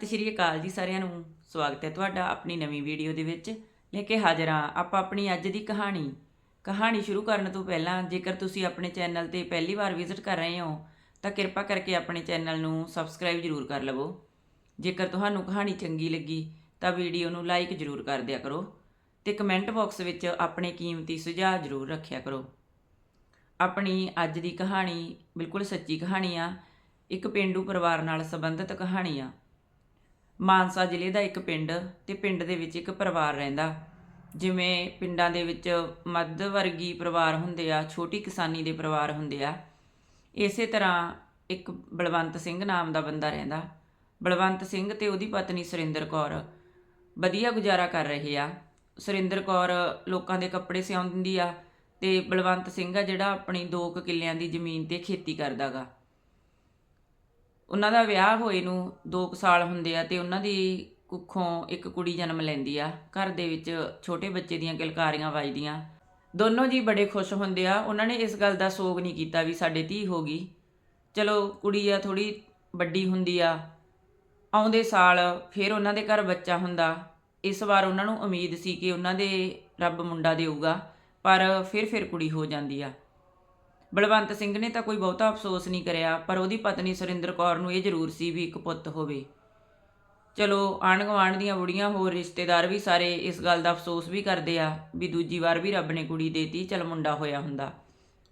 ਸਤਿ ਸ਼੍ਰੀ ਅਕਾਲ ਜੀ ਸਾਰਿਆਂ ਨੂੰ ਸਵਾਗਤ ਹੈ ਤੁਹਾਡਾ ਆਪਣੀ ਨਵੀਂ ਵੀਡੀਓ ਦੇ ਵਿੱਚ। ਲੈ ਕੇ ਹਾਜ਼ਰ ਹਾਂ ਆਪਾਂ ਆਪਣੀ ਅੱਜ ਦੀ ਕਹਾਣੀ। ਕਹਾਣੀ ਸ਼ੁਰੂ ਕਰਨ ਤੋਂ ਪਹਿਲਾਂ ਜੇਕਰ ਤੁਸੀਂ ਆਪਣੇ ਚੈਨਲ ਤੇ ਪਹਿਲੀ ਵਾਰ ਵਿਜ਼ਿਟ ਕਰ ਰਹੇ ਹੋ, ਤਾਂ ਕਿਰਪਾ ਕਰਕੇ ਆਪਣੇ ਚੈਨਲ ਨੂੰ ਸਬਸਕ੍ਰਾਈਬ ਜ਼ਰੂਰ ਕਰ ਲਵੋ। ਜੇਕਰ ਤੁਹਾਨੂੰ ਕਹਾਣੀ ਚੰਗੀ ਲੱਗੀ, ਤਾਂ ਵੀਡੀਓ ਨੂੰ ਲਾਈਕ ਜ਼ਰੂਰ ਕਰ ਦਿਆ ਕਰੋ ਤੇ ਕਮੈਂਟ ਬਾਕਸ ਵਿੱਚ ਆਪਣੇ ਕੀਮਤੀ ਸੁਝਾਅ ਜ਼ਰੂਰ ਰੱਖਿਆ ਕਰੋ। ਆਪਣੀ ਅੱਜ ਦੀ ਕਹਾਣੀ ਬਿਲਕੁਲ ਸੱਚੀ ਕਹਾਣੀ ਆ। ਇੱਕ ਪਿੰਡੂ ਪਰਿਵਾਰ ਨਾਲ ਸੰਬੰਧਿਤ ਕਹਾਣੀ ਆ। ਮਾਨਸਾ ਜ਼ਿਲ੍ਹੇ ਦਾ ਇੱਕ ਪਿੰਡ ਤੇ ਪਿੰਡ ਦੇ ਵਿੱਚ ਇੱਕ ਪਰਿਵਾਰ ਰਹਿੰਦਾ। ਜਿਵੇਂ ਪਿੰਡਾਂ ਦੇ ਵਿੱਚ ਮੱਧ ਵਰਗੀ ਪਰਿਵਾਰ ਹੁੰਦੇ ਆ, ਛੋਟੀ ਕਿਸਾਨੀ ਦੇ ਪਰਿਵਾਰ ਹੁੰਦੇ ਆ। ਇਸੇ ਤਰ੍ਹਾਂ ਇੱਕ ਬਲਵੰਤ ਸਿੰਘ ਨਾਮ ਦਾ ਬੰਦਾ ਰਹਿੰਦਾ। ਬਲਵੰਤ ਸਿੰਘ ਤੇ ਉਹਦੀ ਪਤਨੀ ਸੁਰਿੰਦਰ ਕੌਰ ਵਧੀਆ ਗੁਜ਼ਾਰਾ ਕਰ ਰਹੇ ਆ। ਸੁਰਿੰਦਰ ਕੌਰ ਲੋਕਾਂ ਦੇ ਕੱਪੜੇ ਸਿਉਂਦੀ ਆ ਤੇ ਬਲਵੰਤ ਸਿੰਘ ਆ ਜਿਹੜਾ ਆਪਣੀ 2 ਕਿੱਲਿਆਂ ਦੀ ਜ਼ਮੀਨ ਤੇ ਖੇਤੀ ਕਰਦਾਗਾ ਉਹਨਾਂ ਦਾ ਵਿਆਹ ਹੋਏ ਨੂੰ 2 ਸਾਲ ਹੁੰਦੇ ਆ ਤੇ ਉਹਨਾਂ ਦੀ ਕੁੱਖੋਂ ਇੱਕ ਕੁੜੀ ਜਨਮ ਲੈਂਦੀ ਆ। ਘਰ ਦੇ ਵਿੱਚ ਛੋਟੇ ਬੱਚੇ ਦੀਆਂ ਕਿਲਕਾਰੀਆਂ ਵੱਜਦੀਆਂ। ਦੋਨੋਂ ਜੀ ਬੜੇ ਖੁਸ਼ ਹੁੰਦੇ ਆ। ਉਹਨਾਂ ਨੇ ਇਸ ਗੱਲ ਦਾ ਸੋਗ ਨਹੀਂ ਕੀਤਾ ਵੀ ਸਾਡੇ ਧੀ ਹੋ ਗਈ। ਚਲੋ ਕੁੜੀ ਆ ਥੋੜੀ ਵੱਡੀ ਹੁੰਦੀ ਆ। ਆਉਂਦੇ ਸਾਲ ਫਿਰ ਉਹਨਾਂ ਦੇ ਘਰ ਬੱਚਾ ਹੁੰਦਾ। ਇਸ ਵਾਰ ਉਹਨਾਂ ਨੂੰ ਉਮੀਦ ਸੀ ਕਿ ਉਹਨਾਂ ਦੇ ਰੱਬ ਮੁੰਡਾ ਦੇਊਗਾ, ਪਰ ਫਿਰ ਫਿਰ ਕੁੜੀ ਹੋ ਜਾਂਦੀ ਆ। ਬਲਵੰਤ ਸਿੰਘ ਨੇ ਤਾਂ ਕੋਈ ਬਹੁਤਾ ਅਫਸੋਸ ਨਹੀਂ ਕਰਿਆ, ਪਰ ਉਹਦੀ ਪਤਨੀ ਸੁਰਿੰਦਰ ਕੌਰ ਨੂੰ ਇਹ ਜ਼ਰੂਰ ਸੀ ਵੀ ਇੱਕ ਪੁੱਤ ਹੋਵੇ। ਚਲੋ ਆਂਢ ਗੁਆਂਢ ਦੀਆਂ ਬੁੜੀਆਂ ਹੋਰ ਰਿਸ਼ਤੇਦਾਰ ਵੀ ਸਾਰੇ ਇਸ ਗੱਲ ਦਾ ਅਫਸੋਸ ਵੀ ਕਰਦੇ ਆ ਵੀ ਦੂਜੀ ਵਾਰ ਵੀ ਰੱਬ ਨੇ ਕੁੜੀ ਦੇਤੀ, ਚਲ ਮੁੰਡਾ ਹੋਇਆ ਹੁੰਦਾ।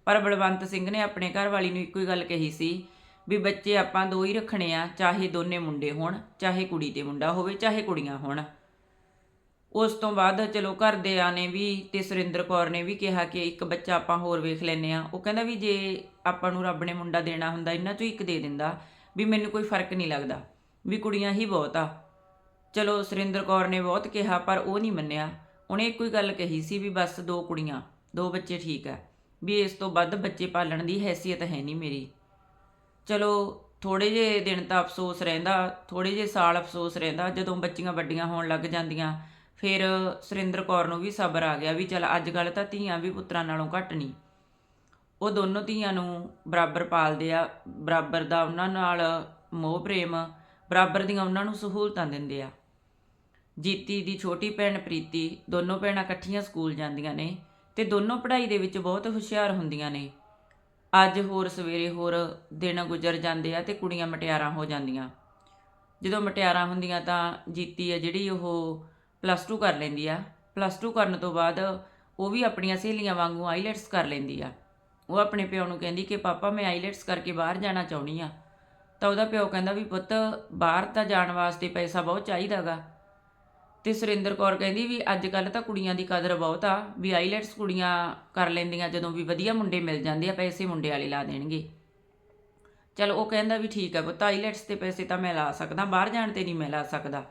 ਪਰ ਬਲਵੰਤ ਸਿੰਘ ਨੇ ਆਪਣੇ ਘਰ ਵਾਲੀ ਨੂੰ ਇੱਕੋ ਹੀ ਗੱਲ ਕਹੀ ਸੀ ਵੀ ਬੱਚੇ ਆਪਾਂ ਦੋ ਹੀ ਰੱਖਣੇ ਆ, ਚਾਹੇ ਦੋਨੇ ਮੁੰਡੇ ਹੋਣ, ਚਾਹੇ ਕੁੜੀ ਤੇ ਮੁੰਡਾ ਹੋਵੇ, ਚਾਹੇ ਕੁੜੀਆਂ ਹੋਣ। ਉਸ ਤੋਂ ਬਾਅਦ ਚਲੋ ਘਰਦਿਆਂ ਨੇ ਵੀ ਤੇ ਸੁਰਿੰਦਰ ਕੌਰ ਨੇ ਵੀ ਕਿਹਾ ਕਿ ਇੱਕ ਬੱਚਾ ਆਪਾਂ ਹੋਰ ਵੇਖ ਲੈਨੇ ਆ ਉਹ ਕਹਿੰਦਾ ਵੀ ਜੇ ਆਪਾਂ ਨੂੰ ਰੱਬ ਨੇ ਮੁੰਡਾ ਦੇਣਾ ਹੁੰਦਾ, ਇਹਨਾਂ ਚੋਂ ਇੱਕ ਦੇ ਦਿੰਦਾ, ਵੀ ਮੈਨੂੰ ਕੋਈ ਫ਼ਰਕ ਨਹੀਂ ਲੱਗਦਾ, ਵੀ ਕੁੜੀਆਂ ਹੀ ਬਹੁਤ ਆ। ਚਲੋ ਸੁਰਿੰਦਰ ਕੌਰ ਨੇ ਬਹੁਤ ਕਿਹਾ, ਪਰ ਉਹ ਨਹੀਂ ਮੰਨਿਆ। ਉਹਨੇ ਇੱਕੋ ਹੀ ਗੱਲ ਕਹੀ ਸੀ ਵੀ ਬਸ ਦੋ ਕੁੜੀਆਂ, ਦੋ ਬੱਚੇ ਠੀਕ ਆ। ਵੀ ਇਸ ਤੋਂ ਵੱਧ ਬੱਚੇ ਪਾਲਣ ਦੀ ਹੈਸੀਅਤ ਹੈ ਨਹੀਂ ਮੇਰੀ। ਚਲੋ ਥੋੜੇ ਜਿਹੇ ਦਿਨ ਤਾਂ ਅਫਸੋਸ ਰਹਿੰਦਾ ਥੋੜੇ ਜਿਹੇ ਸਾਲ ਅਫਸੋਸ ਰਹਿੰਦਾ, ਜਦੋਂ ਬੱਚੀਆਂ ਵੱਡੀਆਂ ਹੋਣ ਲੱਗ ਜਾਂਦੀਆਂ ਫਿਰ ਸੁਰਿੰਦਰ ਕੌਰ ਨੂੰ ਵੀ ਸਬਰ ਆ ਗਿਆ ਵੀ ਚਲ ਅੱਜ ਕੱਲ ਤਾਂ ਧੀਆਂ ਵੀ ਪੁੱਤਰਾਂ ਨਾਲੋਂ ਘੱਟ ਨਹੀਂ। ਉਹ ਦੋਨੋਂ ਧੀਆਂ ਨੂੰ ਬਰਾਬਰ ਪਾਲਦੇ ਆ, ਬਰਾਬਰ ਦਾ ਉਹਨਾਂ ਨਾਲ ਮੋਹ, ਪ੍ਰੇਮ, ਬਰਾਬਰ ਦੀਆਂ ਉਹਨਾਂ ਨੂੰ ਸਹੂਲਤਾਂ ਦਿੰਦੇ ਆ। ਜੀਤੀ ਦੀ ਛੋਟੀ ਭੈਣ ਪ੍ਰੀਤੀ, ਦੋਨੋਂ ਭੈਣਾਂ ਇਕੱਠੀਆਂ ਸਕੂਲ ਜਾਂਦੀਆਂ ਨੇ ਤੇ ਦੋਨੋਂ ਪੜ੍ਹਾਈ ਦੇ ਵਿੱਚ ਬਹੁਤ ਹੁਸ਼ਿਆਰ ਹੁੰਦੀਆਂ ਨੇ। ਅੱਜ ਹੋਰ ਸਵੇਰੇ ਹੋਰ ਦਿਨ ਗੁਜ਼ਰ ਜਾਂਦੇ ਆ ਤੇ ਕੁੜੀਆਂ ਮਟਿਆਰਾਂ ਹੋ ਜਾਂਦੀਆਂ। ਜਦੋਂ ਮਟਿਆਰਾਂ ਹੁੰਦੀਆਂ ਤਾਂ ਜੀਤੀ ਆ ਜਿਹੜੀ ਉਹ ਪਲੱਸ 2 ਕਰ ਲੈਂਦੀ ਆ। ਪਲੱਸ 2 ਕਰਨ ਤੋਂ ਬਾਅਦ ਉਹ ਵੀ ਆਪਣੀਆਂ ਸਹੇਲੀਆਂ ਵਾਂਗੂ ਆਈਲੈਟਸ ਕਰ ਲੈਂਦੀ ਆ। ਉਹ ਆਪਣੇ ਪਿਓ ਨੂੰ ਕਹਿੰਦੀ ਕਿ, ਪਾਪਾ, ਮੈਂ ਆਈਲੈਟਸ ਕਰਕੇ ਬਾਹਰ ਜਾਣਾ ਚਾਹੁੰਦੀ ਆ। ਤਾਂ ਉਹਦਾ ਪਿਓ ਕਹਿੰਦਾ ਵੀ, ਪੁੱਤ, ਬਾਹਰ ਤਾਂ ਜਾਣ ਵਾਸਤੇ ਪੈਸਾ ਬਹੁਤ ਚਾਹੀਦਾਗਾ। ਤੇ ਸੁਰਿੰਦਰ ਕੌਰ ਕਹਿੰਦੀ ਵੀ ਅੱਜ ਕੱਲ ਤਾਂ ਕੁੜੀਆਂ ਦੀ ਕਦਰ ਬਹੁਤ ਆ ਵੀ ਆਈਲੈਟਸ ਕੁੜੀਆਂ ਕਰ ਲੈਂਦੀਆਂ ਜਦੋਂ ਵੀ ਵਧੀਆ ਮੁੰਡੇ ਮਿਲ ਜਾਂਦੇ ਆ, ਪੈਸੇ ਮੁੰਡੇ ਵਾਲੇ ਲਾ ਦੇਣਗੇ। ਚਲ ਉਹ ਕਹਿੰਦਾ ਵੀ, ਠੀਕ ਆ ਪੁੱਤ, ਆਈਲੈਟਸ ਤੇ ਪੈਸੇ ਤਾਂ ਮੈਂ ਲਾ ਸਕਦਾ, ਬਾਹਰ ਜਾਣ ਤੇ ਨਹੀਂ ਮੈਂ ਲਾ ਸਕਦਾ।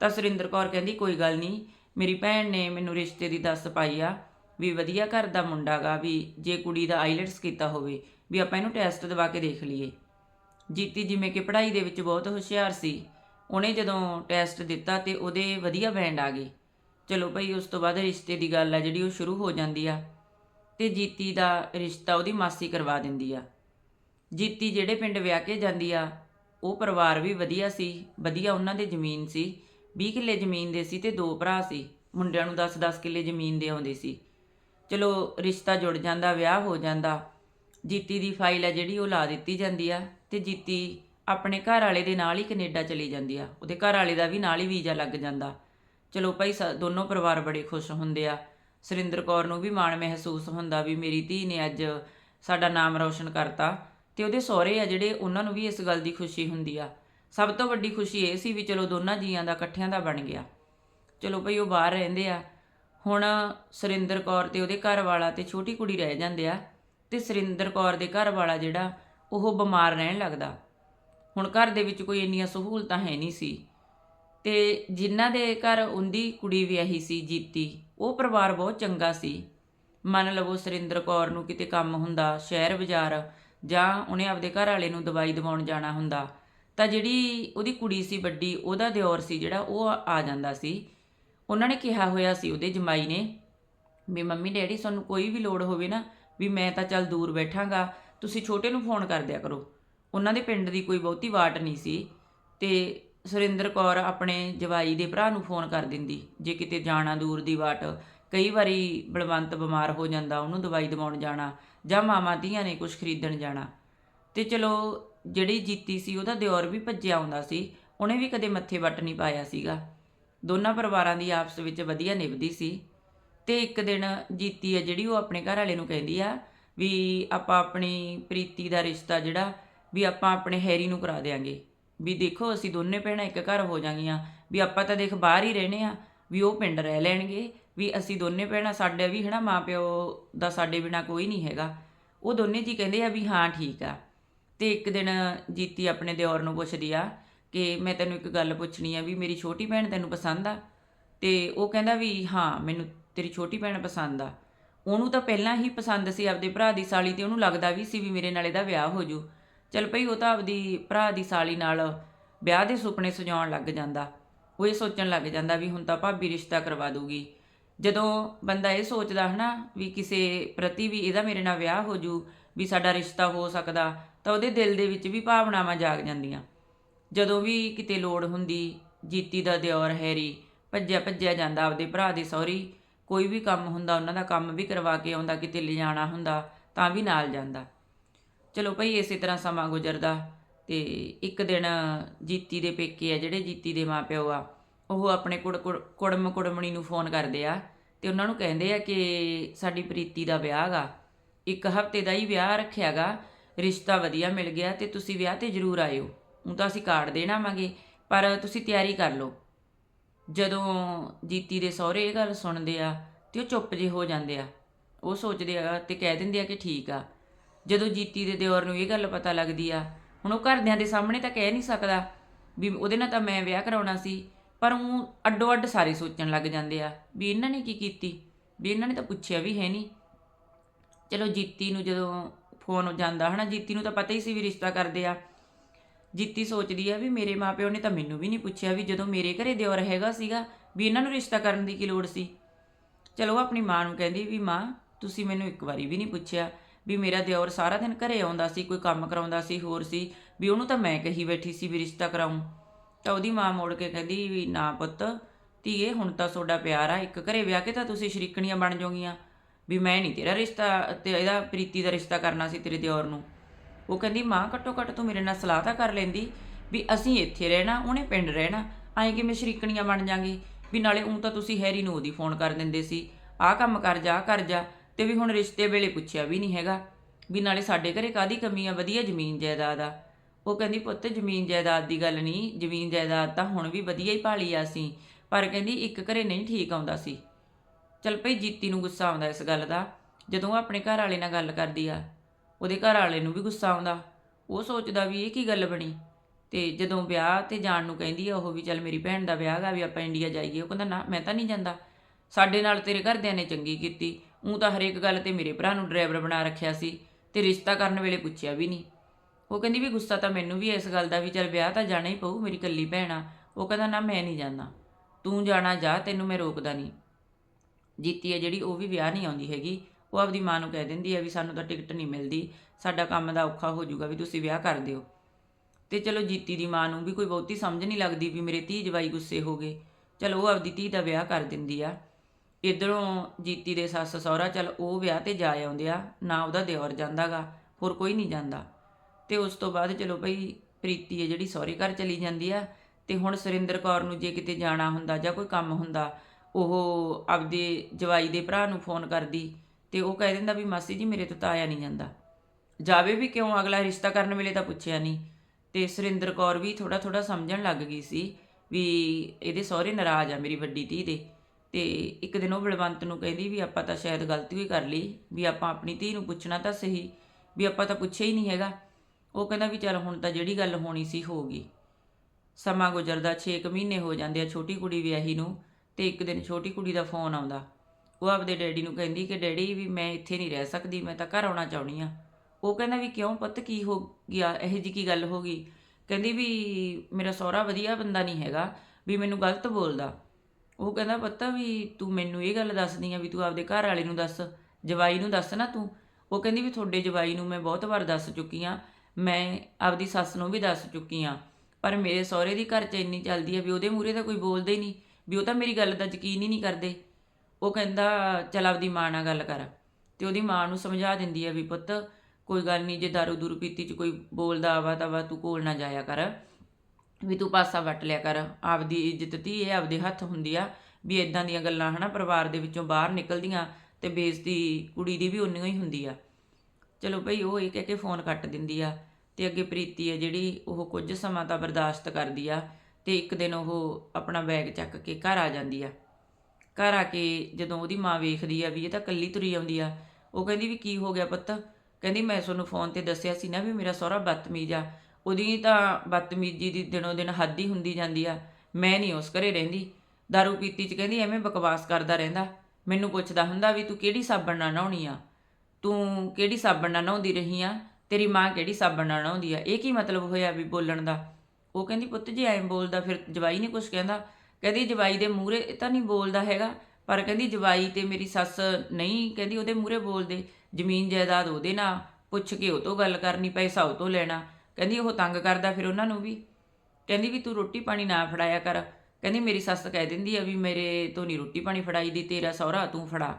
ਤਾਂ ਸੁਰਿੰਦਰ ਕੌਰ ਕਹਿੰਦੀ, ਕੋਈ ਗੱਲ ਨਹੀਂ, ਮੇਰੀ ਭੈਣ ਨੇ ਮੈਨੂੰ ਰਿਸ਼ਤੇ ਦੀ ਦੱਸ ਪਾਈ ਆ ਵੀ ਵਧੀਆ ਘਰ ਦਾ ਮੁੰਡਾਗਾ ਵੀ ਜੇ ਕੁੜੀ ਦਾ ਆਈਲੈਟਸ ਕੀਤਾ ਹੋਵੇ, ਵੀ ਆਪਾਂ ਇਹਨੂੰ ਟੈਸਟ ਦਵਾ ਕੇ ਦੇਖ ਲਈਏ। ਜੀਤੀ ਜਿਵੇਂ ਕਿ ਪੜ੍ਹਾਈ ਦੇ ਵਿੱਚ ਬਹੁਤ ਹੁਸ਼ਿਆਰ ਸੀ, ਉਹਨੇ ਜਦੋਂ ਟੈਸਟ ਦਿੱਤਾ ਤੇ ਉਹਦੇ ਵਧੀਆ ਬੈਂਡ ਆ ਗਏ। ਚਲੋ ਭਈ, ਉਸ ਤੋਂ ਬਾਅਦ ਰਿਸ਼ਤੇ ਦੀ ਗੱਲ ਆ ਜਿਹੜੀ, ਉਹ ਸ਼ੁਰੂ ਹੋ ਜਾਂਦੀ ਆ ਤੇ ਜੀਤੀ ਦਾ ਰਿਸ਼ਤਾ ਉਹਦੀ ਮਾਸੀ ਕਰਵਾ ਦਿੰਦੀ ਆ। ਜੀਤੀ ਜਿਹੜੇ ਪਿੰਡ ਵਿਆਹ ਕੇ ਜਾਂਦੀ ਆ, ਉਹ ਪਰਿਵਾਰ ਵੀ ਵਧੀਆ ਸੀ, ਵਧੀਆ ਉਹਨਾਂ ਦੇ ਜ਼ਮੀਨ ਸੀ। 20 ਕਿੱਲੇ ਜ਼ਮੀਨ ਦੇ ਸੀ ਤੇ ਦੋ ਭਰਾ ਸੀ। ਮੁੰਡਿਆਂ ਨੂੰ 10-10 ਕਿੱਲੇ ਜ਼ਮੀਨ ਦੇ ਆਉਂਦੇ ਸੀ। ਚਲੋ, ਰਿਸ਼ਤਾ ਜੁੜ ਜਾਂਦਾ, ਵਿਆਹ ਹੋ ਜਾਂਦਾ। ਜੀਤੀ ਦੀ ਫਾਈਲ ਆ ਜਿਹੜੀ, ਉਹ ਲਾ ਦਿੱਤੀ ਜਾਂਦੀ ਆ ਤੇ ਜੀਤੀ ਆਪਣੇ ਘਰ ਵਾਲੇ ਦੇ ਨਾਲ ਹੀ ਕੈਨੇਡਾ ਚਲੀ ਜਾਂਦੀ ਆ। ਉਹਦੇ ਘਰ ਵਾਲੇ ਦਾ ਵੀ ਨਾਲ ਹੀ ਵੀਜ਼ਾ ਲੱਗ ਜਾਂਦਾ। ਚਲੋ ਭਾਈ, ਸ- ਦੋਨੋਂ ਪਰਿਵਾਰ ਬੜੇ ਖੁਸ਼ ਹੁੰਦੇ ਆ। ਸੁਰਿੰਦਰ ਕੌਰ ਨੂੰ ਵੀ ਮਾਣ ਮਹਿਸੂਸ ਹੁੰਦਾ ਵੀ ਮੇਰੀ ਧੀ ਨੇ ਅੱਜ ਸਾਡਾ ਨਾਮ ਰੌਸ਼ਨ ਕਰਤਾ ਤੇ ਉਹਦੇ ਸਹੁਰੇ ਆ ਜਿਹੜੇ, ਉਹਨਾਂ ਨੂੰ ਵੀ ਇਸ ਗੱਲ ਦੀ ਖੁਸ਼ੀ ਹੁੰਦੀ ਆ। ਸਭ ਤੋਂ ਵੱਡੀ ਖੁਸ਼ੀ ਇਹ ਸੀ ਵੀ ਚਲੋ ਦੋਨਾਂ ਜੀਆਂ ਦਾ ਇਕੱਠਿਆਂ ਦਾ ਬਣ ਗਿਆ। ਚਲੋ ਭਈ ਉਹ ਬਾਹਰ ਰਹਿੰਦੇ ਆ। ਹੁਣ ਸੁਰਿੰਦਰ ਕੌਰ ਤੇ ਉਹਦੇ ਘਰ ਵਾਲਾ ਤੇ ਛੋਟੀ ਕੁੜੀ ਰਹਿ ਜਾਂਦੇ ਆ ਤੇ ਸੁਰਿੰਦਰ ਕੌਰ ਦੇ ਘਰ ਵਾਲਾ ਜਿਹੜਾ, ਉਹ ਬਿਮਾਰ ਰਹਿਣ ਲੱਗਦਾ। ਹੁਣ ਘਰ ਦੇ ਵਿੱਚ ਕੋਈ ਇੰਨੀਆਂ ਸਹੂਲਤਾਂ ਹੈ ਨਹੀਂ ਸੀ। ਤੇ ਜਿਨ੍ਹਾਂ ਦੇ ਘਰ ਉਹਦੀ ਕੁੜੀ ਵਿਆਹੀ ਸੀ, ਜੀਤੀ, ਉਹ ਪਰਿਵਾਰ ਬਹੁਤ ਚੰਗਾ ਸੀ। ਮੰਨ ਲਵੋ ਸੁਰਿੰਦਰ ਕੌਰ ਨੂੰ ਕਿਤੇ ਕੰਮ ਹੁੰਦਾ ਸ਼ਹਿਰ ਬਾਜ਼ਾਰ ਜਾਂ ਉਹਨੇ ਆਪਦੇ ਘਰ ਵਾਲੇ ਨੂੰ ਦਵਾਈ ਦਿਵਾਉਣ ਜਾਣਾ ਹੁੰਦਾ ਤਾਂ ਜਿਹੜੀ ਉਹਦੀ ਕੁੜੀ ਸੀ ਵੱਡੀ, ਉਹਦਾ ਦਿਓਰ ਸੀ ਜਿਹੜਾ, ਉਹ ਆ ਜਾਂਦਾ ਸੀ। ਉਹਨਾਂ ਨੇ ਕਿਹਾ ਹੋਇਆ ਸੀ ਉਹਦੇ ਜਮਾਈ ਨੇ ਵੀ, ਮੰਮੀ, ਡੈਡੀ, ਸਾਨੂੰ ਕੋਈ ਵੀ ਲੋੜ ਹੋਵੇ ਨਾ, ਵੀ ਮੈਂ ਤਾਂ ਚੱਲ ਦੂਰ ਬੈਠਾਂਗਾ। ਤੁਸੀਂ ਛੋਟੇ ਨੂੰ ਫੋਨ ਕਰ ਦਿਆ ਕਰੋ। ਉਹਨਾਂ ਦੇ ਪਿੰਡ ਦੀ ਕੋਈ ਬਹੁਤੀ ਵਾਟ ਨਹੀਂ ਸੀ ਤੇ ਸੁਰਿੰਦਰ ਕੌਰ ਆਪਣੇ ਜਵਾਈ ਦੇ ਭਰਾ ਨੂੰ ਫੋਨ ਕਰ ਦਿੰਦੀ। ਜੇ ਕਿਤੇ ਜਾਣਾ ਦੂਰ ਦੀ ਵਾਟ, ਕਈ ਵਾਰੀ ਬਲਵੰਤ ਬਿਮਾਰ ਹੋ ਜਾਂਦਾ, ਉਹਨੂੰ ਦਵਾਈ ਦਿਵਾਉਣ ਜਾਣਾ ਜਾਂ ਮਾਮਾ ਧੀਆਂ ਨੇ ਕੁਝ ਖਰੀਦਣ ਜਾਣਾ। ਤੇ ਚਲੋ ਜਿਹੜੀ ਜੀਤੀ ਸੀ ਉਹਦਾ ਦਿਓਰ ਵੀ ਭੱਜਿਆ ਆਉਂਦਾ ਸੀ, ਉਹਨੇ ਵੀ ਕਦੇ ਮੱਥੇ ਵੱਟ ਨਹੀਂ ਪਾਇਆ ਸੀਗਾ। ਦੋਨਾਂ ਪਰਿਵਾਰਾਂ ਦੀ ਆਪਸ ਵਿੱਚ ਵਧੀਆ ਨਿਭਦੀ ਸੀ। ਤੇ ਇੱਕ ਦਿਨ ਜੀਤੀ ਆ ਜਿਹੜੀ ਉਹ ਆਪਣੇ ਘਰ ਵਾਲੇ ਨੂੰ ਕਹਿੰਦੀ ਆ ਵੀ ਆਪਾਂ ਆਪਣੀ ਪ੍ਰੀਤੀ ਦਾ ਰਿਸ਼ਤਾ ਜਿਹੜਾ ਵੀ ਆਪਾਂ ਆਪਣੇ ਹੈਰੀ ਨੂੰ ਕਰਾ ਦੇਾਂਗੇ ਵੀ ਦੇਖੋ ਅਸੀਂ ਦੋਨੇ ਭੈਣਾਂ ਇੱਕ ਘਰ ਹੋ ਜਾਾਂਗੀਆਂ, ਵੀ ਆਪਾਂ ਤਾਂ ਦੇਖ ਬਾਹਰ ਹੀ ਰਹਿਣੇ ਆ, ਵੀ ਉਹ ਪਿੰਡ ਰਹਿ ਲੈਣਗੇ, ਵੀ ਅਸੀਂ ਦੋਨੇ ਭੈਣਾਂ ਸਾਡੇ ਵੀ ਹਨਾ ਮਾਪਿਓ ਦਾ ਸਾਡੇ ਬਿਨਾ ਕੋਈ ਨਹੀਂ ਹੈਗਾ। ਉਹ ਦੋਨੇ ਜੀ ਕਹਿੰਦੇ ਆ ਵੀ ਹਾਂ ਠੀਕ ਆ। ਤੇ ਇੱਕ ਦਿਨ ਜੀਤੀ ਆਪਣੇ ਦਿਓਰ ਨੂੰ ਪੁੱਛਦੀ ਆ ਕਿ ਮੈਂ ਤੈਨੂੰ ਇੱਕ ਗੱਲ ਪੁੱਛਣੀ ਆ ਵੀ ਮੇਰੀ ਛੋਟੀ ਭੈਣ ਤੈਨੂੰ ਪਸੰਦ ਆ? ਤੇ ਉਹ ਕਹਿੰਦਾ ਵੀ ਹਾਂ, ਮੈਨੂੰ ਤੇਰੀ ਛੋਟੀ ਭੈਣ ਪਸੰਦ ਆ। ਉਹਨੂੰ ਤਾਂ ਪਹਿਲਾਂ ਹੀ ਪਸੰਦ ਸੀ ਆਪਦੇ ਭਰਾ ਦੀ ਸਾਲੀ ਤੇ ਉਹਨੂੰ ਲੱਗਦਾ ਵੀ ਸੀ ਵੀ ਮੇਰੇ ਨਾਲ ਇਹਦਾ ਵਿਆਹ ਹੋ ਜੂ। ਚਲ ਭਈ ਉਹ ਤਾਂ ਆਪਦੀ ਭਰਾ ਦੀ ਸਾਲੀ ਨਾਲ ਵਿਆਹ ਦੇ ਸੁਪਨੇ ਸਜਾਉਣ ਲੱਗ ਜਾਂਦਾ। ਉਹ ਇਹ ਸੋਚਣ ਲੱਗ ਜਾਂਦਾ ਵੀ ਹੁਣ ਤਾਂ ਭਾਬੀ ਰਿਸ਼ਤਾ ਕਰਵਾ ਦੂਗੀ। ਜਦੋਂ ਬੰਦਾ ਇਹ ਸੋਚਦਾ ਹਨਾ ਵੀ ਕਿਸੇ ਪ੍ਰਤੀ ਵੀ ਇਹਦਾ ਮੇਰੇ ਨਾਲ ਵਿਆਹ ਹੋ ਜੂ ਵੀ ਸਾਡਾ ਰਿਸ਼ਤਾ ਹੋ ਸਕਦਾ, ਤਾਂ ਉਹਦੇ ਦਿਲ ਦੇ ਵਿੱਚ ਵੀ ਭਾਵਨਾਵਾਂ ਜਾਗ ਜਾਂਦੀਆਂ। ਜਦੋਂ ਵੀ ਕਿਤੇ ਲੋੜ ਹੁੰਦੀ, ਜੀਤੀ ਦਾ ਦਿਓਰ ਹੈਰੀ, ਭੱਜਿਆ ਭੱਜਿਆ ਜਾਂਦਾ ਆਪਦੇ ਭਰਾ ਦੇ ਸਹੁਰੀ। ਕੋਈ ਵੀ ਕੰਮ ਹੁੰਦਾ, ਉਹਨਾਂ ਦਾ ਕੰਮ ਵੀ ਕਰਵਾ ਕੇ ਆਉਂਦਾ, ਕਿਤੇ ਲਿਜਾਣਾ ਹੁੰਦਾ, ਤਾਂ ਵੀ ਨਾਲ ਜਾਂਦਾ। ਚਲੋ ਭਈ ਇਸੇ ਤਰ੍ਹਾਂ ਸਮਾਂ ਗੁਜ਼ਰਦਾ ਤੇ ਇੱਕ ਦਿਨ ਜੀਤੀ ਦੇ ਪੇਕੇ ਆ, ਜਿਹੜੇ ਜੀਤੀ ਦੇ ਮਾਪਿਓ ਆ, ਉਹ ਆਪਣੇ ਕੁੜ ਕੁੜ- ਕੁੜਮ ਕੁੜਮਣੀ ਨੂੰ ਫੋਨ ਕਰਦੇ ਆ ਤੇ ਉਹਨਾਂ ਨੂੰ ਕਹਿੰਦੇ ਆ ਕਿ ਸਾਡੀ ਪ੍ਰੀਤੀ ਦਾ ਵਿਆਹ ਗਾ। ਇੱਕ ਹਫ਼ਤੇ ਦਾ ਹੀ ਵਿਆਹ ਰੱਖਿਆਗਾ, ਰਿਸ਼ਤਾ ਵਧੀਆ ਮਿਲ ਗਿਆ ਤੇ ਤੁਸੀਂ ਵਿਆਹ ਤੇ ਜ਼ਰੂਰ ਆਇਓ। ਹੁਣ ਤਾਂ ਅਸੀਂ ਕਾਰਡ ਦੇਣ ਆਵਾਂਗੇ, ਪਰ ਤੁਸੀਂ ਤਿਆਰੀ ਕਰ ਲਓ। ਜਦੋਂ ਜੀਤੀ ਦੇ ਸਹੁਰੇ ਇਹ ਗੱਲ ਸੁਣਦੇ ਆ ਤੇ ਉਹ ਚੁੱਪ ਜੇ ਹੋ ਜਾਂਦੇ ਆ। ਉਹ ਸੋਚਦੇ ਆ ਤੇ ਕਹਿ ਦਿੰਦੇ ਆ ਕਿ ਠੀਕ ਆ। ਜਦੋਂ ਜੀਤੀ ਦੇ ਦਿਓਰ ਨੂੰ ਇਹ ਗੱਲ ਪਤਾ ਲੱਗਦੀ ਆ, ਹੁਣ ਉਹ ਘਰਦਿਆਂ ਦੇ ਸਾਹਮਣੇ ਤਾਂ ਕਹਿ ਨਹੀਂ ਸਕਦਾ ਵੀ ਉਹਦੇ ਨਾਲ ਤਾਂ ਮੈਂ ਵਿਆਹ ਕਰਾਉਣਾ ਸੀ, ਪਰ ਉਹ ਅੱਡੋ ਅੱਡ ਸਾਰੇ ਸੋਚਣ ਲੱਗ ਜਾਂਦੇ ਆ ਵੀ ਇਹਨਾਂ ਨੇ ਕੀ ਕੀਤੀ? ਵੀ ਇਹਨਾਂ ਨੇ ਤਾਂ ਪੁੱਛਿਆ ਵੀ ਹੈ ਨਹੀਂ। ਚਲੋ ਜੀਤੀ ਨੂੰ ਜਦੋਂ ਫੋਨ ਜਾਂਦਾ, ਹਨਾ? ਜੀਤੀ ਨੂੰ ਤਾਂ ਪਤਾ ਹੀ ਸੀ ਵੀ ਰਿਸ਼ਤਾ ਕਰਦੇ ਆ। ਜੀਤੀ ਸੋਚਦੀ ਆ ਵੀ ਮੇਰੇ ਮਾਪਿਓ ਨੇ ਤਾਂ ਮੈਨੂੰ ਵੀ ਨਹੀਂ ਪੁੱਛਿਆ ਵੀ ਜਦੋਂ ਮੇਰੇ ਘਰੇ ਦਿਓਰ ਹੈਗਾ ਸੀਗਾ ਵੀ ਇਹਨਾਂ ਨੂੰ ਰਿਸ਼ਤਾ ਕਰਨ ਦੀ ਕੀ ਲੋੜ ਸੀ। ਚਲੋ ਉਹ ਆਪਣੀ ਮਾਂ ਨੂੰ ਕਹਿੰਦੀ ਵੀ, ਮਾਂ, ਤੁਸੀਂ ਮੈਨੂੰ ਇੱਕ ਵਾਰੀ ਵੀ ਨਹੀਂ ਪੁੱਛਿਆ ਵੀ ਮੇਰਾ ਦਿਓਰ ਸਾਰਾ ਦਿਨ ਘਰੇ ਆਉਂਦਾ ਸੀ, ਕੋਈ ਕੰਮ ਕਰਾਉਂਦਾ ਸੀ, ਹੋਰ ਸੀ, ਵੀ ਉਹਨੂੰ ਤਾਂ ਮੈਂ ਕਹੀ ਬੈਠੀ ਸੀ ਵੀ ਰਿਸ਼ਤਾ ਕਰਾਉਂ ਤਾਂ ਉਹਦੀ ਮਾਂ ਮੋੜ ਕੇ ਕਹਿੰਦੀ ਵੀ, ਨਾ ਪੁੱਤ, ਧੀਏ, ਹੁਣ ਤਾਂ ਤੁਹਾਡਾ ਪਿਆਰ ਆ, ਇੱਕ ਘਰੇ ਵਿਆਹ ਕੇ ਤਾਂ ਤੁਸੀਂ ਸ਼ਰੀਕਣੀਆਂ ਬਣ ਜਾਓਗੀਆਂ। ਵੀ ਮੈਂ ਨਹੀਂ ਤੇਰਾ ਰਿਸ਼ਤਾ, ਤੇ ਇਹਦਾ ਪ੍ਰੀਤੀ ਦਾ ਰਿਸ਼ਤਾ ਕਰਨਾ ਸੀ ਤੇਰੇ ਦਿਓਰ ਨੂੰ। ਉਹ ਕਹਿੰਦੀ, ਮਾਂ ਘੱਟੋ ਘੱਟ ਤੂੰ ਮੇਰੇ ਨਾਲ ਸਲਾਹ ਤਾਂ ਕਰ ਲੈਂਦੀ ਵੀ ਅਸੀਂ ਇੱਥੇ ਰਹਿਣਾ, ਉਹਨੇ ਪਿੰਡ ਰਹਿਣਾ। ਐਂ ਮੈਂ ਸ਼ਰੀਕਣੀਆਂ ਬਣ ਜਾਾਂਗੇ? ਵੀ ਨਾਲੇ ਉਹ ਤਾਂ ਤੁਸੀਂ ਹੈਰੀ ਨੂੰ ਉਹਦੀ ਫੋਨ ਕਰ ਦਿੰਦੇ ਸੀ, ਆਹ ਕੰਮ ਕਰ ਜਾ ਆਹ ਕਰ ਜਾ, ਤੇ ਵੀ ਹੁਣ ਰਿਸ਼ਤੇ ਵੇਲੇ ਪੁੱਛਿਆ ਵੀ ਨਹੀਂ ਹੈਗਾ। ਵੀ ਨਾਲੇ ਸਾਡੇ ਘਰੇ ਕਾਦੀ ਕਮੀ ਆ? ਵਧੀਆ ਜ਼ਮੀਨ ਜਾਇਦਾਦ ਆ। ਉਹ ਕਹਿੰਦੀ, ਪੁੱਤ, ਜ਼ਮੀਨ ਜਾਇਦਾਦ ਦੀ ਗੱਲ ਨਹੀਂ, ਜ਼ਮੀਨ ਜਾਇਦਾਦ ਤਾਂ ਹੁਣ ਵੀ ਵਧੀਆ ਹੀ ਭਾਲੀ ਆ ਅਸੀਂ। ਪਰ ਕਹਿੰਦੀ, ਇੱਕ ਘਰੇ ਨਹੀਂ ਠੀਕ ਆਉਂਦਾ ਸੀ। ਚਲ ਭਈ ਜੀਤੀ ਨੂੰ ਗੁੱਸਾ ਆਉਂਦਾ ਇਸ ਗੱਲ ਦਾ, ਜਦੋਂ ਉਹ ਆਪਣੇ ਘਰ ਵਾਲੇ ਨਾਲ ਗੱਲ ਕਰਦੀ ਆ, ਉਹਦੇ ਘਰ ਵਾਲੇ ਨੂੰ ਵੀ ਗੁੱਸਾ ਆਉਂਦਾ, ਉਹ ਸੋਚਦਾ ਵੀ ਇਹ ਕੀ ਗੱਲ ਬਣੀ, ਤੇ ਜਦੋਂ ਵਿਆਹ ਤੇ ਜਾਣ ਨੂੰ ਕਹਿੰਦੀ ਆ, ਉਹ ਵੀ ਚੱਲ ਮੇਰੀ ਭੈਣ ਦਾ ਵਿਆਹ ਗਾ ਵੀ ਆਪਾਂ ਇੰਡੀਆ ਜਾਈਏ, ਉਹ ਕਹਿੰਦਾ ਨਾ, ਮੈਂ ਤਾਂ ਨਹੀਂ ਜਾਂਦਾ, ਸਾਡੇ ਨਾਲ ਤੇਰੇ ਘਰਦਿਆਂ ਨੇ ਚੰਗੀ ਕੀਤੀ ਉਹ ਤਾਂ ਹਰੇਕ ਗੱਲ ਤੇ ਮੇਰੇ ਭਰਾ ਨੂੰ ਡਰਾਈਵਰ ਬਣਾ ਰੱਖਿਆ ਸੀ, ਤੇ ਰਿਸ਼ਤਾ ਕਰਨ ਵੇਲੇ ਪੁੱਛਿਆ ਵੀ ਨਹੀਂ। ਉਹ ਕਹਿੰਦੀ ਵੀ ਗੁੱਸਾ ਤਾਂ ਮੈਨੂੰ ਵੀ ਇਸ ਗੱਲ ਦਾ ਵੀ ਚੱਲ ਵਿਆਹ ਤਾਂ ਜਾਣਾ ਹੀ ਪਊ, ਮੇਰੀ ਕੱਲੀ ਭੈਣ ਆ, ਉਹ ਕਹਿੰਦਾ ਨਾ ਮੈਂ ਨਹੀਂ ਜਾਣਾ ਤੂੰ ਜਾਣਾ ਜਾ, ਤੈਨੂੰ ਮੈਂ ਰੋਕਦਾ ਨਹੀਂ। ਜੀਤੀ ਹੈ ਜਿਹੜੀ, ਉਹ ਵੀ ਵਿਆਹ ਨਹੀਂ ਆਉਂਦੀ ਹੈਗੀ। ਉਹ ਆਪਦੀ ਮਾਂ ਨੂੰ ਕਹਿ ਦਿੰਦੀ ਹੈ ਵੀ ਸਾਨੂੰ ਤਾਂ ਟਿਕਟ ਨਹੀਂ ਮਿਲਦੀ, ਸਾਡਾ ਕੰਮ ਦਾ ਔਖਾ ਹੋ ਜਾਊਗਾ ਵੀ ਤੁਸੀਂ ਵਿਆਹ ਕਰ ਦਿਓ। ਤੇ ਚਲੋ ਜੀਤੀ ਦੀ ਮਾਂ ਨੂੰ ਵੀ ਕੋਈ ਬਹੁਤੀ ਸਮਝ ਨਹੀਂ ਲੱਗਦੀ ਵੀ ਮੇਰੇ ਧੀ ਜਵਾਈ ਗੁੱਸੇ ਹੋ ਗਏ। ਚਲੋ ਉਹ ਆਪਦੀ ਧੀ ਦਾ ਵਿਆਹ ਕਰ ਦਿੰਦੀ ਆ। ਇਧਰੋਂ ਜੀਤੀ ਦੇ ਸੱਸ ਸਹੁਰਾ, ਚਲ ਉਹ ਵਿਆਹ ਤੇ ਜਾ ਆਉਂਦੇ ਆ, ਨਾ ਉਹਦਾ ਦਿਓਰ ਜਾਂਦਾਗਾ, ਹੋਰ ਕੋਈ ਨਹੀਂ ਜਾਂਦਾ। ਤੇ ਉਸ ਤੋਂ ਬਾਅਦ ਚਲੋ ਭਈ ਪ੍ਰੀਤੀ ਹੈ ਜਿਹੜੀ ਸਹੁਰੇ ਘਰ ਚਲੀ ਜਾਂਦੀ ਆ। ਤੇ ਹੁਣ ਸੁਰਿੰਦਰ ਕੌਰ ਨੂੰ ਜੇ ਕਿਤੇ ਜਾਣਾ ਹੁੰਦਾ ਜਾਂ ਕੋਈ ਕੰਮ ਹੁੰਦਾ ਉਹ ਆਪਦੇ ਜਵਾਈ ਦੇ ਭਰਾ ਨੂੰ ਫੋਨ ਕਰਦੀ ਤੇ ਉਹ ਕਹਿ ਦਿੰਦਾ ਵੀ ਮਾਸੀ ਜੀ ਮੇਰੇ ਤੋਂ ਤਾਂ ਆਇਆ ਨਹੀਂ ਜਾਂਦਾ। ਜਾਵੇ ਵੀ ਕਿਉਂ ਅਗਲਾ ਰਿਸ਼ਤਾ ਕਰਨ ਵੇਲੇ ਤਾਂ ਪੁੱਛਿਆ ਨਹੀਂ। ਤੇ ਸੁਰਿੰਦਰ ਕੌਰ ਵੀ ਥੋੜਾ ਥੋੜਾ ਸਮਝਣ ਲੱਗ ਗਈ ਸੀ ਵੀ ਇਹਦੇ ਸਹੁਰੇ ਨਾਰਾਜ਼ ਆ ਮੇਰੀ ਵੱਡੀ ਧੀ ਦੇ। ਤੇ ਇੱਕ ਦਿਨ ਉਹ ਬਲਵੰਤ ਨੂੰ ਕਹਿੰਦੀ ਵੀ ਆਪਾਂ ਤਾਂ ਸ਼ਾਇਦ ਗਲਤੀ ਹੋਈ ਕਰ ਲਈ, ਵੀ ਆਪਾਂ ਆਪਣੀ ਧੀ ਨੂੰ ਪੁੱਛਣਾ ਤਾਂ ਸਹੀ, ਵੀ ਆਪਾਂ ਤਾਂ ਪੁੱਛਿਆ ਹੀ ਨਹੀਂ ਹੈਗਾ। ਉਹ ਕਹਿੰਦਾ ਵੀ ਚੱਲ ਹੁਣ ਤਾਂ ਜਿਹੜੀ ਗੱਲ ਹੋਣੀ ਸੀ ਹੋ ਗਈ। ਸਮਾਂ ਗੁਜ਼ਰਦਾ 6 ਮਹੀਨੇ ਹੋ ਜਾਂਦੇ ਆ ਛੋਟੀ ਕੁੜੀ ਵਿਆਹੀ ਨੂੰ। ਤੇ ਇੱਕ ਦਿਨ ਛੋਟੀ ਕੁੜੀ ਦਾ ਫੋਨ ਆਉਂਦਾ। ਉਹ ਆਪਦੇ ਡੈਡੀ ਨੂੰ ਕਹਿੰਦੀ ਕਿ ਡੈਡੀ ਵੀ ਮੈਂ ਇੱਥੇ ਨਹੀਂ ਰਹਿ ਸਕਦੀ, ਮੈਂ ਤਾਂ ਘਰ ਆਉਣਾ ਚਾਹੁੰਦੀ ਆ ਉਹ ਕਹਿੰਦਾ ਵੀ ਕਿਉਂ ਪੁੱਤ, ਕੀ ਹੋ ਗਿਆ? ਇਹੋ ਜੀ ਕੀ ਗੱਲ ਹੋ ਗਈ? ਕਹਿੰਦੀ ਵੀ ਮੇਰਾ ਸਹੁਰਾ ਵਧੀਆ ਬੰਦਾ ਨਹੀਂ ਹੈਗਾ, ਵੀ ਮੈਨੂੰ ਗਲਤ ਬੋਲਦਾ। ਉਹ ਕਹਿੰਦਾ, ਪਤਾ ਵੀ ਤੂੰ ਮੈਨੂੰ ਇਹ ਗੱਲ ਦੱਸਦੀ ਆ ਵੀ ਤੂੰ ਆਪਦੇ ਘਰ ਵਾਲੇ ਨੂੰ ਦੱਸ, ਜਵਾਈ ਨੂੰ ਦੱਸ ਨਾ ਤੂੰ। ਉਹ ਕਹਿੰਦੀ ਵੀ ਤੁਹਾਡੇ ਜਵਾਈ ਨੂੰ ਮੈਂ ਬਹੁਤ ਵਾਰ ਦੱਸ ਚੁੱਕੀ ਆ ਮੈਂ ਆਪਦੀ ਸੱਸ ਨੂੰ ਵੀ ਦੱਸ ਚੁੱਕੀ ਆ ਪਰ ਮੇਰੇ ਸਹੁਰੇ ਦੀ ਘਰ 'ਚ ਇੰਨੀ ਚੱਲਦੀ ਆ ਵੀ ਉਹਦੇ ਮੂਹਰੇ ਤਾਂ ਕੋਈ ਬੋਲਦਾ ਹੀ ਨਹੀਂ। ਵੀ ਉਹ ਤਾਂ ਮੇਰੀ ਗੱਲ ਦਾ ਯਕੀਨ ਹੀ ਨਹੀਂ ਕਰਦੇ। ਉਹ ਕਹਿੰਦਾ, ਚਲ ਆਪਦੀ ਮਾਂ ਨਾਲ ਗੱਲ ਕਰ। ਤੇ ਉਹਦੀ ਮਾਂ ਨੂੰ ਸਮਝਾ ਦਿੰਦੀ ਆ ਵੀ ਪੁੱਤ, ਕੋਈ ਗੱਲ ਨਹੀਂ, ਜੇ ਦਾਰੂ ਦੂਰੂ ਪੀਤੀ 'ਚ ਕੋਈ ਬੋਲਦਾ ਆਵਾ ਤਾਂ ਵਾ ਤੂੰ ਕੋਲ ਨਾ ਜਾਇਆ ਕਰ। ਵੀ ਤੂੰ ਪਾਸਾ ਵੱਟ ਲਿਆ ਕਰ। ਆਪਦੀ ਇੱਜ਼ਤ ਤੀ ਇਹ ਆਪਦੇ ਹੱਥ ਹੁੰਦੀ ਆ ਵੀ ਇਦਾਂ ਦੀਆਂ ਗੱਲਾਂ ਹਨਾ ਪਰਿਵਾਰ ਦੇ ਵਿੱਚੋਂ ਬਾਹਰ ਨਿਕਲਦੀਆਂ ਤੇ ਬੇਇੱਜ਼ਤੀ ਕੁੜੀ ਦੀ ਵੀ ਉਨੀ ਹੀ ਹੁੰਦੀ ਆ। ਚਲੋ ਭਈ ਉਹ ਇਹ ਕਹਿ ਕੇ ਫੋਨ ਕੱਟ ਦਿੰਦੀ ਆ ਤੇ ਅੱਗੇ ਪ੍ਰੀਤੀ ਆ ਜਿਹੜੀ ਉਹ ਕੁਝ ਸਮਾਂ ਤਾਂ ਬਰਦਾਸ਼ਤ ਕਰਦੀ ਆ। ਤੇ ਇੱਕ ਦਿਨ ਉਹ ਆਪਣਾ ਬੈਗ ਚੱਕ ਕੇ ਘਰ ਆ ਜਾਂਦੀ ਆ। ਘਰ ਆ ਕੇ ਜਦੋਂ ਉਹਦੀ ਮਾਂ ਵੇਖਦੀ ਆ ਵੀ ਇਹ ਤਾਂ ਕੱਲੀ ਤੁਰੀ ਆਉਂਦੀ ਆ, ਉਹ ਕਹਿੰਦੀ ਵੀ ਕੀ ਹੋ ਗਿਆ ਪੁੱਤ? ਕਹਿੰਦੀ ਮੈਂ ਤੁਹਾਨੂੰ ਫੋਨ ਤੇ ਦੱਸਿਆ ਸੀ ਨਾ ਵੀ ਮੇਰਾ ਸਹੁਰਾ ਬਦਤਮੀਜ਼ ਆ। ਉਹਦੀ ਤਾਂ ਬਦਤਮੀਜ਼ੀ ਦੀ ਦਿਨੋਂ ਦਿਨ ਹੱਦ ਹੀ ਹੁੰਦੀ ਜਾਂਦੀ ਆ। ਮੈਂ ਨਹੀਂ ਉਸ ਘਰੇ ਰਹਿੰਦੀ। ਦਾਰੂ ਪੀਤੀ ਚ ਕਹਿੰਦੀ ਐਵੇਂ ਬਕਵਾਸ ਕਰਦਾ ਰਹਿੰਦਾ। ਮੈਨੂੰ ਪੁੱਛਦਾ ਹੁੰਦਾ ਵੀ ਤੂੰ ਕਿਹੜੀ ਸਾਬਣ ਨਾਲ ਨਹਾਉਣੀ ਆ? ਤੂੰ ਕਿਹੜੀ ਸਾਬਣ ਨਾਲ ਨਹਾਉਂਦੀ ਰਹੀ ਆ? ਤੇਰੀ ਮਾਂ ਕਿਹੜੀ ਸਾਬਣ ਨਾਲ ਨਹਾਉਂਦੀ ਆ? ਇਹ ਕੀ ਮਤਲਬ ਹੋਇਆ ਵੀ ਬੋਲਣ ਦਾ? ਉਹ ਕਹਿੰਦੀ, ਪੁੱਤ ਜੇ ਐਂ ਬੋਲਦਾ ਫਿਰ ਜਵਾਈ ਨਹੀਂ ਕੁਝ ਕਹਿੰਦਾ। ਕਹਿੰਦੀ, ਜਵਾਈ ਦੇ ਮੂਹਰੇ ਤਾਂ ਨਹੀਂ ਬੋਲਦਾ ਹੈਗਾ, ਪਰ ਕਹਿੰਦੀ ਜਵਾਈ ਤੇ ਮੇਰੀ ਸੱਸ ਨਹੀਂ, ਕਹਿੰਦੀ ਉਹਦੇ ਮੂਹਰੇ ਬੋਲਦੇ। ਜ਼ਮੀਨ ਜਾਇਦਾਦ ਉਹਦੇ ਨਾਲ, ਪੁੱਛ ਕੇ ਉਹ ਤੋਂ ਗੱਲ ਕਰਨੀ, ਪੈਸਾ ਉਹ ਤੋਂ ਲੈਣਾ। ਕਹਿੰਦੀ, ਉਹ ਤੰਗ ਕਰਦਾ ਫਿਰ ਉਹਨਾਂ ਨੂੰ ਵੀ? ਕਹਿੰਦੀ ਵੀ, ਤੂੰ ਰੋਟੀ ਪਾਣੀ ਨਾ ਫੜਾਇਆ ਕਰ। ਕਹਿੰਦੀ, ਮੇਰੀ ਸੱਸ ਕਹਿ ਦਿੰਦੀ ਆ ਵੀ ਮੇਰੇ ਤੋਂ ਨਹੀਂ ਰੋਟੀ ਪਾਣੀ ਫੜਾਈ ਦੀ, ਤੇਰਾ ਸਹੁਰਾ ਤੂੰ ਫੜਾ।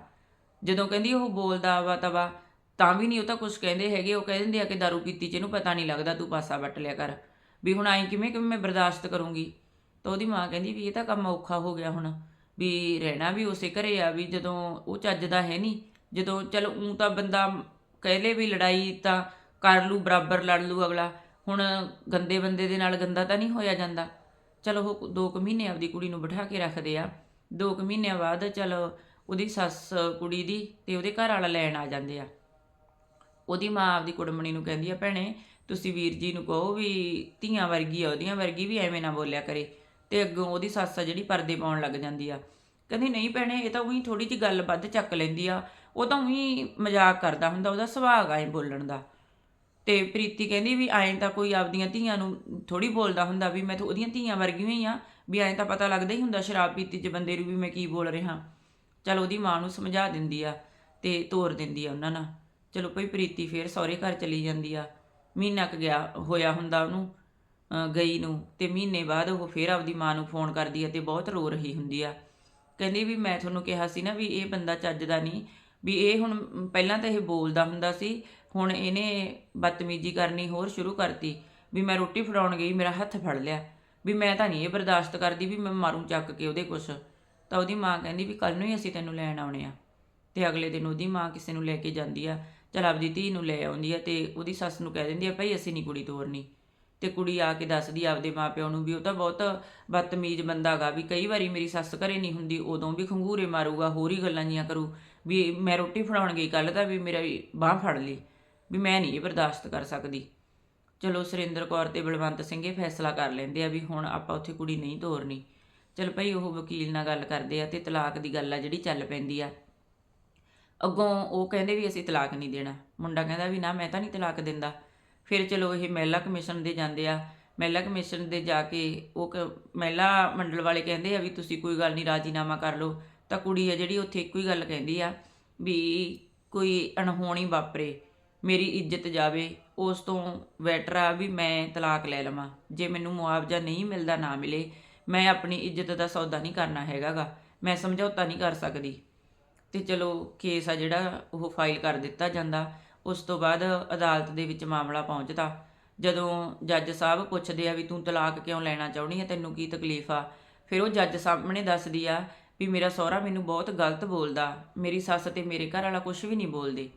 ਜਦੋਂ ਕਹਿੰਦੀ ਉਹ ਬੋਲਦਾ ਵਾ ਤਵਾ, ਤਾਂ ਵੀ ਨਹੀਂ ਉਹ ਤਾਂ ਕੁਝ ਕਹਿੰਦੇ ਹੈਗੇ। ਉਹ ਕਹਿ ਦਿੰਦੇ ਆ ਕਿ ਦਾਰੂ ਪੀਤੀ ਚ ਇਹਨੂੰ ਪਤਾ ਨਹੀਂ ਲੱਗਦਾ, ਤੂੰ ਪਾਸਾ ਵੱਟ ਲਿਆ ਕਰ। ਵੀ ਹੁਣ ਐਂ ਕਿਵੇਂ ਕਿਵੇਂ ਮੈਂ ਬਰਦਾਸ਼ਤ ਕਰੂੰਗੀ? ਤਾਂ ਉਹਦੀ ਮਾਂ ਕਹਿੰਦੀ ਵੀ ਇਹ ਤਾਂ ਕੰਮ ਔਖਾ ਹੋ ਗਿਆ ਹੁਣ, ਵੀ ਰਹਿਣਾ ਵੀ ਉਸੇ ਘਰੇ ਆ, ਵੀ ਜਦੋਂ ਉਹ ਚੱਜਦਾ ਹੈ ਨਹੀਂ, ਜਦੋਂ ਚਲ ਉਂ ਤਾਂ ਬੰਦਾ ਕਹਿ ਲੇ ਵੀ ਲੜਾਈ ਤਾਂ ਕਰ ਲੂ, ਬਰਾਬਰ ਲੜ ਲੂ ਅਗਲਾ, ਹੁਣ ਗੰਦੇ ਬੰਦੇ ਦੇ ਨਾਲ ਗੰਦਾ ਤਾਂ ਨਹੀਂ ਹੋਇਆ ਜਾਂਦਾ। ਚਲ ਉਹ 2 ਕੁ ਮਹੀਨੇ ਆਪਦੀ ਕੁੜੀ ਨੂੰ ਬਿਠਾ ਕੇ ਰੱਖਦੇ ਆ 2 ਕੁ ਮਹੀਨਿਆਂ ਬਾਅਦ ਚਲੋ ਉਹਦੀ ਸੱਸ ਕੁੜੀ ਦੀ ਤੇ ਉਹਦੇ ਘਰ ਵਾਲਾ ਲੈਣ ਆ ਜਾਂਦੇ ਆ। ਉਹਦੀ ਮਾਂ ਆਪਦੀ ਕੁੜਮਣੀ ਨੂੰ ਕਹਿੰਦੀ ਆ, ਭੈਣੇ ਤੁਸੀਂ ਵੀਰ ਜੀ ਨੂੰ ਕਹੋ ਵੀ ਧੀਆਂ ਵਰਗੀ ਆ, ਉਹਦੀਆਂ ਵਰਗੀ ਵੀ ਐਵੇਂ ਨਾ ਬੋਲਿਆ ਕਰੇ ਤੇ ਅੱਗੋਂ ਉਹਦੀ ਸੱਸ ਆ ਜਿਹੜੀ ਪਰਦੇ ਪਾਉਣ ਲੱਗ ਜਾਂਦੀ ਆ। ਕਹਿੰਦੀ, ਨਹੀਂ ਭੈਣੇ, ਇਹ ਤਾਂ ਉਹੀ ਥੋੜੀ ਜਿਹੀ ਗੱਲ ਵੱਧ ਚੱਕ ਲੈਂਦੀ ਆ। ਉਹ ਤਾਂ ਉਹੀ ਮਜ਼ਾਕ ਕਰਦਾ ਹੁੰਦਾ, ਉਹਦਾ ਸੁਭਾਅ ਆ ਐ ਬੋਲਣ ਦਾ। ਤੇ ਪ੍ਰੀਤੀ ਕਹਿੰਦੀ ਵੀ ਐਂ ਤਾਂ ਕੋਈ ਆਪਦੀਆਂ ਧੀਆਂ ਨੂੰ ਥੋੜੀ ਬੋਲਦਾ ਹੁੰਦਾ ਵੀ ਮੈਂ ਤਾਂ ਉਹਦੀਆਂ ਧੀਆਂ ਵਰਗੀ ਹੀ ਆ, ਵੀ ਐਂ ਤਾਂ ਪਤਾ ਲੱਗਦਾ ਹੀ ਹੁੰਦਾ ਸ਼ਰਾਬ ਪੀਤੀ ਚ ਬੰਦੇ ਨੂੰ ਵੀ ਮੈਂ ਕੀ ਬੋਲ ਰਿਹਾ। ਚਲ ਉਹਦੀ ਮਾਂ ਨੂੰ ਸਮਝਾ ਦਿੰਦੀ ਆ ਤੇ ਤੋਰ ਦਿੰਦੀ ਆ ਉਹਨਾਂ ਨਾਲ। ਚਲੋ ਭਈ, ਪ੍ਰੀਤੀ ਫੇਰ ਸਹੁਰੇ ਘਰ ਚਲੀ ਜਾਂਦੀ ਆ। ਮਹੀਨਾ ਕੁ ਗਿਆ ਹੋਇਆ ਹੁੰਦਾ ਉਹਨੂੰ ਗਈ ਨੂੰ ਤੇ ਮਹੀਨੇ ਬਾਅਦ ਉਹ ਫੇਰ ਆਪਦੀ ਮਾਂ ਨੂੰ ਫੋਨ ਕਰਦੀ ਆ ਤੇ ਬਹੁਤ ਰੋ ਰਹੀ ਹੁੰਦੀ ਆ। ਕਹਿੰਦੀ ਵੀ ਮੈਂ ਤੁਹਾਨੂੰ ਕਿਹਾ ਸੀ ਨਾ ਵੀ ਇਹ ਬੰਦਾ ਚੱਜਦਾ ਨਹੀਂ, ਵੀ ਇਹ ਹੁਣ ਪਹਿਲਾਂ ਤਾਂ ਇਹ ਬੋਲਦਾ ਹੁੰਦਾ ਸੀ, ਹੁਣ ਇਹਨੇ ਬਦਤਮੀਜ਼ੀ ਕਰਨੀ ਹੋਰ ਸ਼ੁਰੂ ਕਰਤੀ, ਵੀ ਮੈਂ ਰੋਟੀ ਫੜਾਉਣ ਗਈ, ਮੇਰਾ ਹੱਥ ਫੜ ਲਿਆ, ਵੀ ਮੈਂ ਤਾਂ ਨਹੀਂ ਇਹ ਬਰਦਾਸ਼ਤ ਕਰਦੀ ਵੀ ਮੈਂ ਮਾਰੂੰ ਚੱਕ ਕੇ ਉਹਦੇ ਕੁਛ ਤਾਂ ਉਹਦੀ ਮਾਂ ਕਹਿੰਦੀ ਵੀ ਕੱਲ ਨੂੰ ਹੀ ਅਸੀਂ ਤੈਨੂੰ ਲੈਣ ਆਉਣੇ ਆ ਤੇ ਅਗਲੇ ਦਿਨ ਉਹਦੀ ਮਾਂ ਕਿਸੇ ਨੂੰ ਲੈ ਕੇ ਜਾਂਦੀ ਆ ਚਲ ਆਪਦੀ ਧੀ ਨੂੰ ਲੈ ਆਉਂਦੀ ਆ ਤੇ ਉਹਦੀ ਸੱਸ ਨੂੰ ਕਹਿ ਦਿੰਦੀ ਆ, ਭਾਈ ਅਸੀਂ ਨਹੀਂ ਕੁੜੀ ਤੋਰਨੀ। ਤੇ ਕੁੜੀ ਆ ਕੇ ਦੱਸਦੀ ਆ ਆਪਦੇ ਮਾਪਿਆਂ ਨੂੰ ਵੀ ਉਹ ਤਾਂ ਬਹੁਤ ਬਦਤਮੀਜ਼ ਬੰਦਾ ਗਾ ਵੀ ਕਈ ਵਾਰੀ ਮੇਰੀ ਸੱਸ ਘਰੇ ਨਹੀਂ ਹੁੰਦੀ, ਉਦੋਂ ਵੀ ਖੰਗੂਰੇ ਮਾਰੂਗਾ, ਹੋਰ ਹੀ ਗੱਲਾਂ ਜੀਆਂ ਕਰੂ। ਵੀ ਮੈਂ ਰੋਟੀ ਫੜਾਉਣ ਗਈ ਕੱਲ ਤਾਂ ਵੀ ਮੇਰਾ ਬਾਹ ਫੜ ਲਈ, ਵੀ ਮੈਂ ਨਹੀਂ ਇਹ ਬਰਦਾਸ਼ਤ ਕਰ ਸਕਦੀ। ਚਲੋ ਸੁਰਿੰਦਰ ਕੌਰ ਤੇ ਬਲਵੰਤ ਸਿੰਘ ਇਹ ਫੈਸਲਾ ਕਰ ਲੈਂਦੇ ਆ ਵੀ ਹੁਣ ਆਪਾਂ ਉੱਥੇ ਕੁੜੀ ਨਹੀਂ ਤੋਰਨੀ। ਚਲ ਭਈ ਉਹ ਵਕੀਲ ਨਾਲ ਗੱਲ ਕਰਦੇ ਆ ਤੇ ਤਲਾਕ ਦੀ ਗੱਲ ਆ ਜਿਹੜੀ ਚੱਲ ਪੈਂਦੀ ਆ। ਅੱਗੋਂ ਉਹ ਕਹਿੰਦੇ ਵੀ ਅਸੀਂ ਤਲਾਕ ਨਹੀਂ ਦੇਣਾ। ਮੁੰਡਾ ਕਹਿੰਦਾ ਵੀ ਨਾ, ਮੈਂ ਤਾਂ ਨਹੀਂ ਤਲਾਕ ਦਿੰਦਾ। ਫਿਰ ਚਲੋ ਇਹ ਮਹਿਲਾ ਕਮਿਸ਼ਨ ਦੇ ਜਾਂਦੇ ਆ। ਮਹਿਲਾ ਕਮਿਸ਼ਨ ਦੇ ਜਾ ਕੇ ਉਹ ਕ- ਮਹਿਲਾ ਮੰਡਲ ਵਾਲੇ ਕਹਿੰਦੇ ਆ ਵੀ ਤੁਸੀਂ ਕੋਈ ਗੱਲ ਨਹੀਂ, ਰਾਜੀਨਾਮਾ ਕਰ ਲਓ। ਤਾਂ ਕੁੜੀ ਆ ਜਿਹੜੀ ਉੱਥੇ ਇੱਕੋ ਹੀ ਗੱਲ ਕਹਿੰਦੀ ਆ ਵੀ ਕੋਈ ਅਣਹੋਣੀ ਵਾਪਰੇ, ਮੇਰੀ ਇੱਜ਼ਤ ਜਾਵੇ। ਉਸ ਤੋਂ ਬੈਟਰ ਆ ਵੀ ਮੈਂ ਤਲਾਕ ਲੈ ਲਵਾਂ। ਜੇ ਮੈਨੂੰ ਮੁਆਵਜ਼ਾ ਨਹੀਂ ਮਿਲਦਾ, ਨਾ ਮਿਲੇ, ਮੈਂ ਆਪਣੀ ਇੱਜ਼ਤ ਦਾ ਸੌਦਾ ਨਹੀਂ ਕਰਨਾ ਹੈਗਾਗਾ। ਮੈਂ ਸਮਝੌਤਾ ਨਹੀਂ ਕਰ ਸਕਦੀ। ਤੇ ਚਲੋ ਕੇਸ ਆ ਜਿਹੜਾ ਉਹ ਫਾਈਲ ਕਰ ਦਿੱਤਾ ਜਾਂਦਾ। ਉਸ ਤੋਂ ਬਾਅਦ ਅਦਾਲਤ ਦੇ ਵਿੱਚ ਮਾਮਲਾ ਪਹੁੰਚਦਾ। ਜਦੋਂ ਜੱਜ ਸਾਹਿਬ ਪੁੱਛਦੇ ਆ ਵੀ ਤੂੰ ਤਲਾਕ ਕਿਉਂ ਲੈਣਾ ਚਾਹੁੰਦੀ ਆ, ਤੈਨੂੰ ਕੀ ਤਕਲੀਫ ਆ? ਫਿਰ ਉਹ ਜੱਜ ਸਾਹਮਣੇ ਦੱਸਦੀ ਆ ਵੀ ਮੇਰਾ ਸਹੁਰਾ ਮੈਨੂੰ ਬਹੁਤ ਗਲਤ ਬੋਲਦਾ। ਮੇਰੀ ਸੱਸ ਤੇ ਮੇਰੇ ਘਰ ਵਾਲਾ ਕੁਝ ਵੀ ਨਹੀਂ ਬੋਲਦੇ।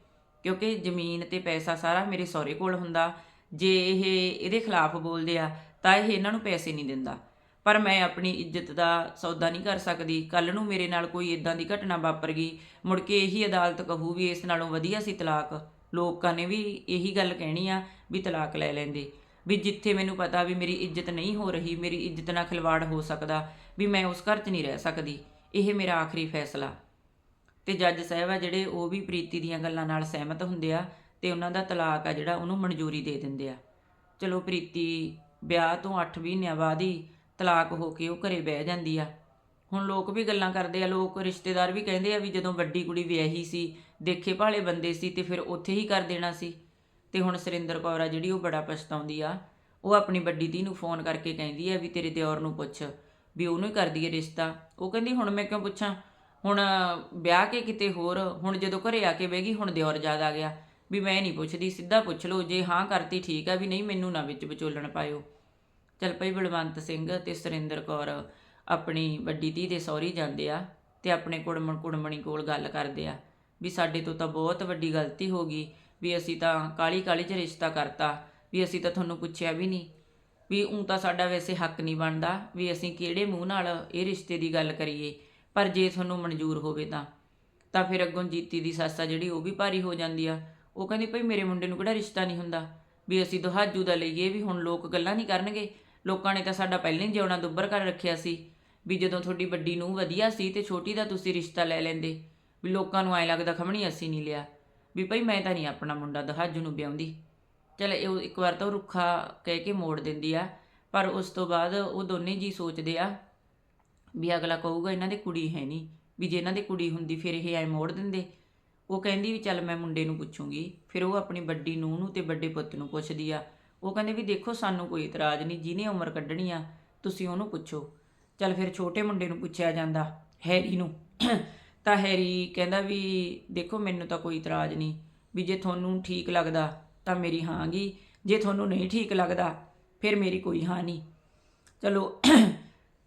ਕਿਉਂਕਿ ਜ਼ਮੀਨ ਤੇ ਪੈਸਾ ਸਾਰਾ ਮੇਰੇ ਸਹੁਰੇ ਕੋਲ ਹੁੰਦਾ। ਜੇ ਇਹ ਇਹਦੇ ਖਿਲਾਫ ਬੋਲਦੇ ਆ, ਤਾਂ ਇਹ ਇਹਨਾਂ ਨੂੰ ਪੈਸੇ ਨਹੀਂ ਦਿੰਦਾ। ਪਰ ਮੈਂ ਆਪਣੀ ਇੱਜ਼ਤ ਦਾ ਸੌਦਾ ਨਹੀਂ ਕਰ ਸਕਦੀ। ਕੱਲ ਨੂੰ ਮੇਰੇ ਨਾਲ ਕੋਈ ਇਦਾਂ ਦੀ ਘਟਨਾ ਵਾਪਰ ਗਈ। ਮੁੜ ਕੇ ਇਹੀ ਅਦਾਲਤ ਕਹੂ ਵੀ ਇਸ ਨਾਲੋਂ ਵਧੀਆ ਸੀ ਤਲਾਕ। ਲੋਕਾਂ ਨੇ ਵੀ ਇਹੀ ਗੱਲ ਕਹਿਣੀ ਆ ਵੀ ਤਲਾਕ ਲੈ ਲੈਂਦੇ। ਵੀ ਜਿੱਥੇ ਮੈਨੂੰ ਪਤਾ ਵੀ ਮੇਰੀ ਇੱਜ਼ਤ ਨਹੀਂ ਹੋ ਰਹੀ, ਮੇਰੀ ਇੱਜ਼ਤ ਨਾਲ ਖਿਲਵਾੜ ਹੋ ਸਕਦਾ ਵੀ ਮੈਂ ਉਸ ਘਰ 'ਚ ਨਹੀਂ ਰਹਿ ਸਕਦੀ। ਇਹ ਮੇਰਾ ਆਖਰੀ ਫੈਸਲਾ। ਤੇ ਜੱਜ ਸਾਹਿਬ ਆ ਜਿਹੜੇ ਉਹ ਵੀ ਪ੍ਰੀਤੀ ਦੀਆਂ ਗੱਲਾਂ ਨਾਲ ਸਹਿਮਤ ਹੁੰਦੇ ਆ ਤੇ ਉਹਨਾਂ ਦਾ ਤਲਾਕ ਆ ਜਿਹੜਾ ਉਹਨੂੰ ਮਨਜ਼ੂਰੀ ਦੇ ਦਿੰਦੇ ਆ। ਚਲੋ ਪ੍ਰੀਤੀ ਵਿਆਹ ਤੋਂ 8 ਮਹੀਨਿਆਂ ਬਾਅਦ ਹੀ ਤਲਾਕ ਹੋ ਕੇ ਉਹ ਘਰੇ ਬਹਿ ਜਾਂਦੀ ਆ। ਹੁਣ ਲੋਕ ਵੀ ਗੱਲਾਂ ਕਰਦੇ ਆ, ਲੋਕ ਰਿਸ਼ਤੇਦਾਰ ਵੀ ਕਹਿੰਦੇ ਆ ਵੀ ਜਦੋਂ ਵੱਡੀ ਕੁੜੀ ਵਿਆਹੀ ਸੀ, ਦੇਖੇ ਭਾਲੇ ਬੰਦੇ ਸੀ ਤੇ ਫਿਰ ਉੱਥੇ ਹੀ ਕਰ ਦੇਣਾ ਸੀ। ਤੇ ਹੁਣ ਸੁਰਿੰਦਰ ਕੌਰ ਆ ਜਿਹੜੀ ਉਹ ਬੜਾ ਪਛਤਾਉਂਦੀ ਆ। ਉਹ ਆਪਣੀ ਵੱਡੀ ਧੀ ਨੂੰ ਫੋਨ ਕਰਕੇ ਕਹਿੰਦੀ ਆ ਵੀ ਤੇਰੇ ਦਿਓਰ ਨੂੰ ਪੁੱਛ ਵੀ ਉਹਨੂੰ ਹੀ ਕਰਦੀ ਹੈ ਰਿਸ਼ਤਾ। ਉਹ ਕਹਿੰਦੀ, ਹੁਣ ਮੈਂ ਕਿਉਂ ਪੁੱਛਾਂ? ਹੁਣ ਵਿਆਹ ਕੇ ਕਿਤੇ ਹੋਰ, ਹੁਣ ਜਦੋਂ ਘਰੇ ਆ ਕੇ ਬਹਿ ਹੁਣ ਦਿਓਰ ਯਾਦ ਆ ਗਿਆ। ਵੀ ਮੈਂ ਨਹੀਂ ਪੁੱਛਦੀ, ਸਿੱਧਾ ਪੁੱਛ ਲਓ, ਜੇ ਹਾਂ ਕਰਤੀ ਠੀਕ ਆ, ਵੀ ਨਹੀਂ ਮੈਨੂੰ ਨਾ ਵਿੱਚ ਵਿਚੋਲਣ ਪਾਇਓ। ਚਲ ਭਾਈ ਬਲਵੰਤ ਸਿੰਘ ਤੇ ਸੁਰਿੰਦਰ ਕੌਰ ਆਪਣੀ ਵੱਡੀ ਧੀ ਦੇ ਸਹੁਰੀ ਜਾਂਦੇ ਆ ਤੇ ਆਪਣੇ ਕੁੜਮਣ ਕੁੜਮਣੀ ਕੋਲ ਗੱਲ ਕਰਦੇ ਆ ਵੀ ਸਾਡੇ ਤੋਂ ਤਾਂ ਬਹੁਤ ਵੱਡੀ ਗਲਤੀ ਹੋ ਗਈ ਵੀ ਅਸੀਂ ਤਾਂ ਕਾਲੀ ਕਾਲੀ ਚ ਰਿਸ਼ਤਾ ਕਰਤਾ, ਵੀ ਅਸੀਂ ਤਾਂ ਤੁਹਾਨੂੰ ਪੁੱਛਿਆ ਵੀ ਨਹੀਂ। ਵੀ ਉਂ ਤਾਂ ਸਾਡਾ ਵੈਸੇ ਹੱਕ ਨਹੀਂ ਬਣਦਾ ਵੀ ਅਸੀਂ ਕਿਹੜੇ ਮੂੰਹ ਨਾਲ ਇਹ ਰਿਸ਼ਤੇ ਦੀ ਗੱਲ ਕਰੀਏ, ਪਰ ਜੇ ਤੁਹਾਨੂੰ ਮਨਜ਼ੂਰ ਹੋਵੇ ਤਾਂ। ਤਾਂ ਫਿਰ ਅੱਗੋਂ ਜੀਤੀ ਦੀ ਸੱਸ ਆ ਜਿਹੜੀ ਉਹ ਵੀ ਭਾਰੀ ਹੋ ਜਾਂਦੀ ਆ। ਉਹ ਕਹਿੰਦੀ, ਭਈ ਮੇਰੇ ਮੁੰਡੇ ਨੂੰ ਕਿਹੜਾ ਰਿਸ਼ਤਾ ਨਹੀਂ ਹੁੰਦਾ? ਵੀ ਅਸੀਂ ਦੁਹਾਜੂ ਦਾ ਲਈਏ ਵੀ ਹੁਣ ਲੋਕ ਗੱਲਾਂ ਨਹੀਂ ਕਰਨਗੇ। ਲੋਕਾਂ ਨੇ ਤਾਂ ਸਾਡਾ ਪਹਿਲਾਂ ਹੀ ਜਿਉਣਾ ਦੁੱਬਰ ਕਰ ਰੱਖਿਆ ਸੀ ਵੀ ਜਦੋਂ ਤੁਹਾਡੀ ਵੱਡੀ ਨੂੰ ਵਧੀਆ ਸੀ ਤੇ ਛੋਟੀ ਦਾ ਤੁਸੀਂ ਰਿਸ਼ਤਾ ਲੈ ਲੈਂਦੇ, ਵੀ ਲੋਕਾਂ ਨੂੰ ਐ ਲੱਗਦਾ ਖਮਣੀ ਅਸੀਂ ਨਹੀਂ ਲਿਆ, ਵੀ ਭਈ ਮੈਂ ਤਾਂ ਨਹੀਂ ਆਪਣਾ ਮੁੰਡਾ ਦਹਾਜੂ ਨੂੰ ਵਿਆਉਂਦੀ ਚਲ ਇਹ ਇੱਕ ਵਾਰ ਤਾਂ ਉਹ ਰੁੱਖਾ ਕਹਿ ਕੇ ਮੋੜ ਦਿੰਦੀ ਆ, ਪਰ ਉਸ ਤੋਂ ਬਾਅਦ ਉਹ ਦੋਨੇ ਜੀ ਸੋਚਦੇ ਆ ਵੀ ਅਗਲਾ ਕਹੂਗਾ ਇਹਨਾਂ ਦੇ ਕੁੜੀ ਹੈ ਨਹੀਂ, ਵੀ ਜੇ ਇਹਨਾਂ ਦੇ ਕੁੜੀ ਹੁੰਦੀ ਫਿਰ ਇਹ ਐ ਮੋੜ ਦਿੰਦੇ। ਉਹ ਕਹਿੰਦੀ ਵੀ ਚੱਲ ਮੈਂ ਮੁੰਡੇ ਨੂੰ ਪੁੱਛੂੰਗੀ, ਫਿਰ ਉਹ ਆਪਣੀ ਵੱਡੀ ਨੂੰਹ ਨੂੰ ਤੇ ਵੱਡੇ ਪੁੱਤ ਨੂੰ ਪੁੱਛਦੀ ਆ ਉਹ ਕਹਿੰਦੇ ਵੀ ਦੇਖੋ ਸਾਨੂੰ ਕੋਈ ਇਤਰਾਜ਼ ਨਹੀਂ, ਜਿਹਨੇ ਉਮਰ ਕੱਢਣੀ ਆ, ਤੁਸੀਂ ਉਹਨੂੰ ਪੁੱਛੋ। ਚੱਲ ਫਿਰ ਛੋਟੇ ਮੁੰਡੇ ਨੂੰ ਪੁੱਛਿਆ ਜਾਂਦਾ, ਹੈਰੀ ਨੂੰ। ਤਾਂ ਹੈਰੀ ਕਹਿੰਦਾ ਵੀ ਦੇਖੋ ਮੈਨੂੰ ਤਾਂ ਕੋਈ ਇਤਰਾਜ਼ ਨਹੀਂ, ਵੀ ਜੇ ਤੁਹਾਨੂੰ ਠੀਕ ਲੱਗਦਾ ਤਾਂ ਮੇਰੀ ਹਾਂਗੀ ਜੇ ਤੁਹਾਨੂੰ ਨਹੀਂ ਠੀਕ ਲੱਗਦਾ ਫਿਰ ਮੇਰੀ ਕੋਈ ਹਾਂ ਨਹੀਂ। ਚਲੋ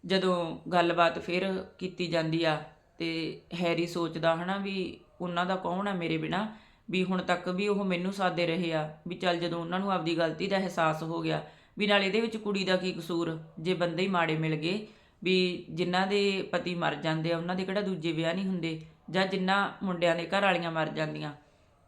ਜਦੋਂ ਗੱਲਬਾਤ ਫਿਰ ਕੀਤੀ ਜਾਂਦੀ ਆ ਤੇ ਹੈਰੀ ਸੋਚਦਾ ਹਨਾ ਵੀ ਉਹਨਾਂ ਦਾ ਕੌਣ ਆ ਮੇਰੇ ਬਿਨਾ ਵੀ ਹੁਣ ਤੱਕ ਵੀ ਉਹ ਮੈਨੂੰ ਸਾਦੇ ਰਹੇ ਆ, ਵੀ ਚੱਲ ਜਦੋਂ ਉਹਨਾਂ ਨੂੰ ਆਪਦੀ ਗਲਤੀ ਦਾ ਅਹਿਸਾਸ ਹੋ ਗਿਆ, ਵੀ ਨਾਲ ਇਹਦੇ ਵਿੱਚ ਕੁੜੀ ਦਾ ਕੀ ਕਸੂਰ, ਜੇ ਬੰਦੇ ਹੀ ਮਾੜੇ ਮਿਲ ਗਏ, ਵੀ ਜਿਨ੍ਹਾਂ ਦੇ ਪਤੀ ਮਰ ਜਾਂਦੇ ਆ, ਉਹਨਾਂ ਦੇ ਕਿਹੜਾ ਦੂਜੇ ਵਿਆਹ ਨਹੀਂ ਹੁੰਦੇ, ਜਾਂ ਜਿਨ੍ਹਾਂ ਮੁੰਡਿਆਂ ਦੇ ਘਰ ਵਾਲੀਆਂ ਮਰ ਜਾਂਦੀਆਂ,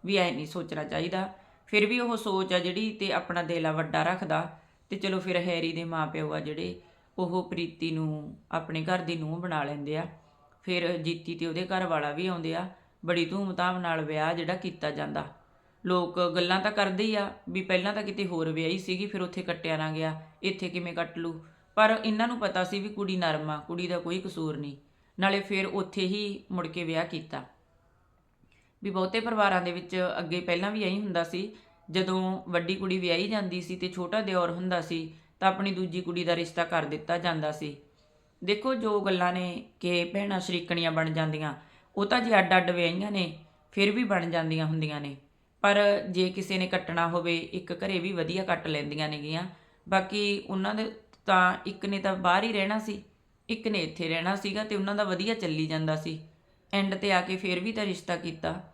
ਵੀ ਐ ਨਹੀਂ ਸੋਚਣਾ ਚਾਹੀਦਾ। ਫਿਰ ਵੀ ਉਹ ਸੋਚ ਆ ਜਿਹੜੀ ਤੇ ਆਪਣਾ ਦਿਲ ਆ ਵੱਡਾ ਰੱਖਦਾ, ਤੇ ਚਲੋ ਫਿਰ ਹੈਰੀ ਦੇ ਮਾਪਿਓ ਆ ਜਿਹੜੇ, ਉਹ ਪ੍ਰੀਤੀ ਨੂੰ ਆਪਣੇ ਘਰ ਦੀ ਨੂੰਹ ਬਣਾ ਲੈਂਦੇ ਆ। ਫਿਰ ਜੀਤੀ ਤੇ ਉਹਦੇ ਘਰ ਵਾਲਾ ਵੀ ਆਉਂਦੇ ਆ ਬੜੀ ਧੂਮਧਾਮ ਨਾਲ ਵਿਆਹ ਜਿਹੜਾ ਕੀਤਾ ਜਾਂਦਾ। ਲੋਕ ਗੱਲਾਂ ਤਾਂ ਕਰਦੇ ਹੀ ਆ ਵੀ ਪਹਿਲਾਂ ਤਾਂ ਕਿਤੇ ਹੋਰ ਵਿਆਹੀ ਸੀਗੀ, ਫਿਰ ਉੱਥੇ ਕੱਟਿਆ ਨਾ ਗਿਆ, ਇੱਥੇ ਕਿਵੇਂ ਕੱਟ ਲੂ ਪਰ ਇਹਨਾਂ ਨੂੰ ਪਤਾ ਸੀ ਵੀ ਕੁੜੀ ਨਰਮ ਆ, ਕੁੜੀ ਦਾ ਕੋਈ ਕਸੂਰ ਨਹੀਂ। ਨਾਲੇ ਫਿਰ ਉੱਥੇ ਹੀ ਮੁੜ ਕੇ ਵਿਆਹ ਕੀਤਾ। ਵੀ ਬਹੁਤੇ ਪਰਿਵਾਰਾਂ ਦੇ ਵਿੱਚ ਅੱਗੇ ਪਹਿਲਾਂ ਵੀ ਐਂ ਹੁੰਦਾ ਸੀ, ਜਦੋਂ ਵੱਡੀ ਕੁੜੀ ਵਿਆਹੀ ਜਾਂਦੀ ਸੀ ਤੇ ਛੋਟਾ ਦਿਓਰ ਹੁੰਦਾ ਸੀ, ਤਾਂ ਆਪਣੀ ਦੂਜੀ ਕੁੜੀ ਦਾ ਰਿਸ਼ਤਾ ਕਰ ਦਿੱਤਾ ਜਾਂਦਾ ਸੀ। ਦੇਖੋ ਜੋ ਗੱਲਾਂ ਨੇ ਕਿ ਭੈਣਾਂ ਸ਼ਰੀਕਣੀਆਂ ਬਣ ਜਾਂਦੀਆਂ ਉਹ ਤਾਂ ਜੇ ਅੱਡ-ਅੱਡ ਵਿਆਹੀਆਂ ਨੇ, ਫਿਰ ਵੀ ਬਣ ਜਾਂਦੀਆਂ ਹੁੰਦੀਆਂ ਨੇ। ਪਰ ਜੇ ਕਿਸੇ ਨੇ ਕੱਟਣਾ ਹੋਵੇ, ਇੱਕ ਘਰੇ ਵੀ ਵਧੀਆ ਕੱਟ ਲੈਂਦੀਆਂ ਨੇਗੀਆਂ। ਬਾਕੀ ਉਹਨਾਂ ਦੇ ਤਾਂ ਇੱਕ ਨੇ ਤਾਂ ਬਾਹਰ ਹੀ ਰਹਿਣਾ ਸੀ, ਇੱਕ ਨੇ ਇੱਥੇ ਰਹਿਣਾ ਸੀਗਾ ਤੇ ਉਹਨਾਂ ਦਾ ਵਧੀਆ ਚੱਲੀ ਜਾਂਦਾ ਸੀ। ਐਂਡ ਤੇ ਆ ਕੇ ਫਿਰ ਵੀ ਤਾਂ ਰਿਸ਼ਤਾ ਕੀਤਾ।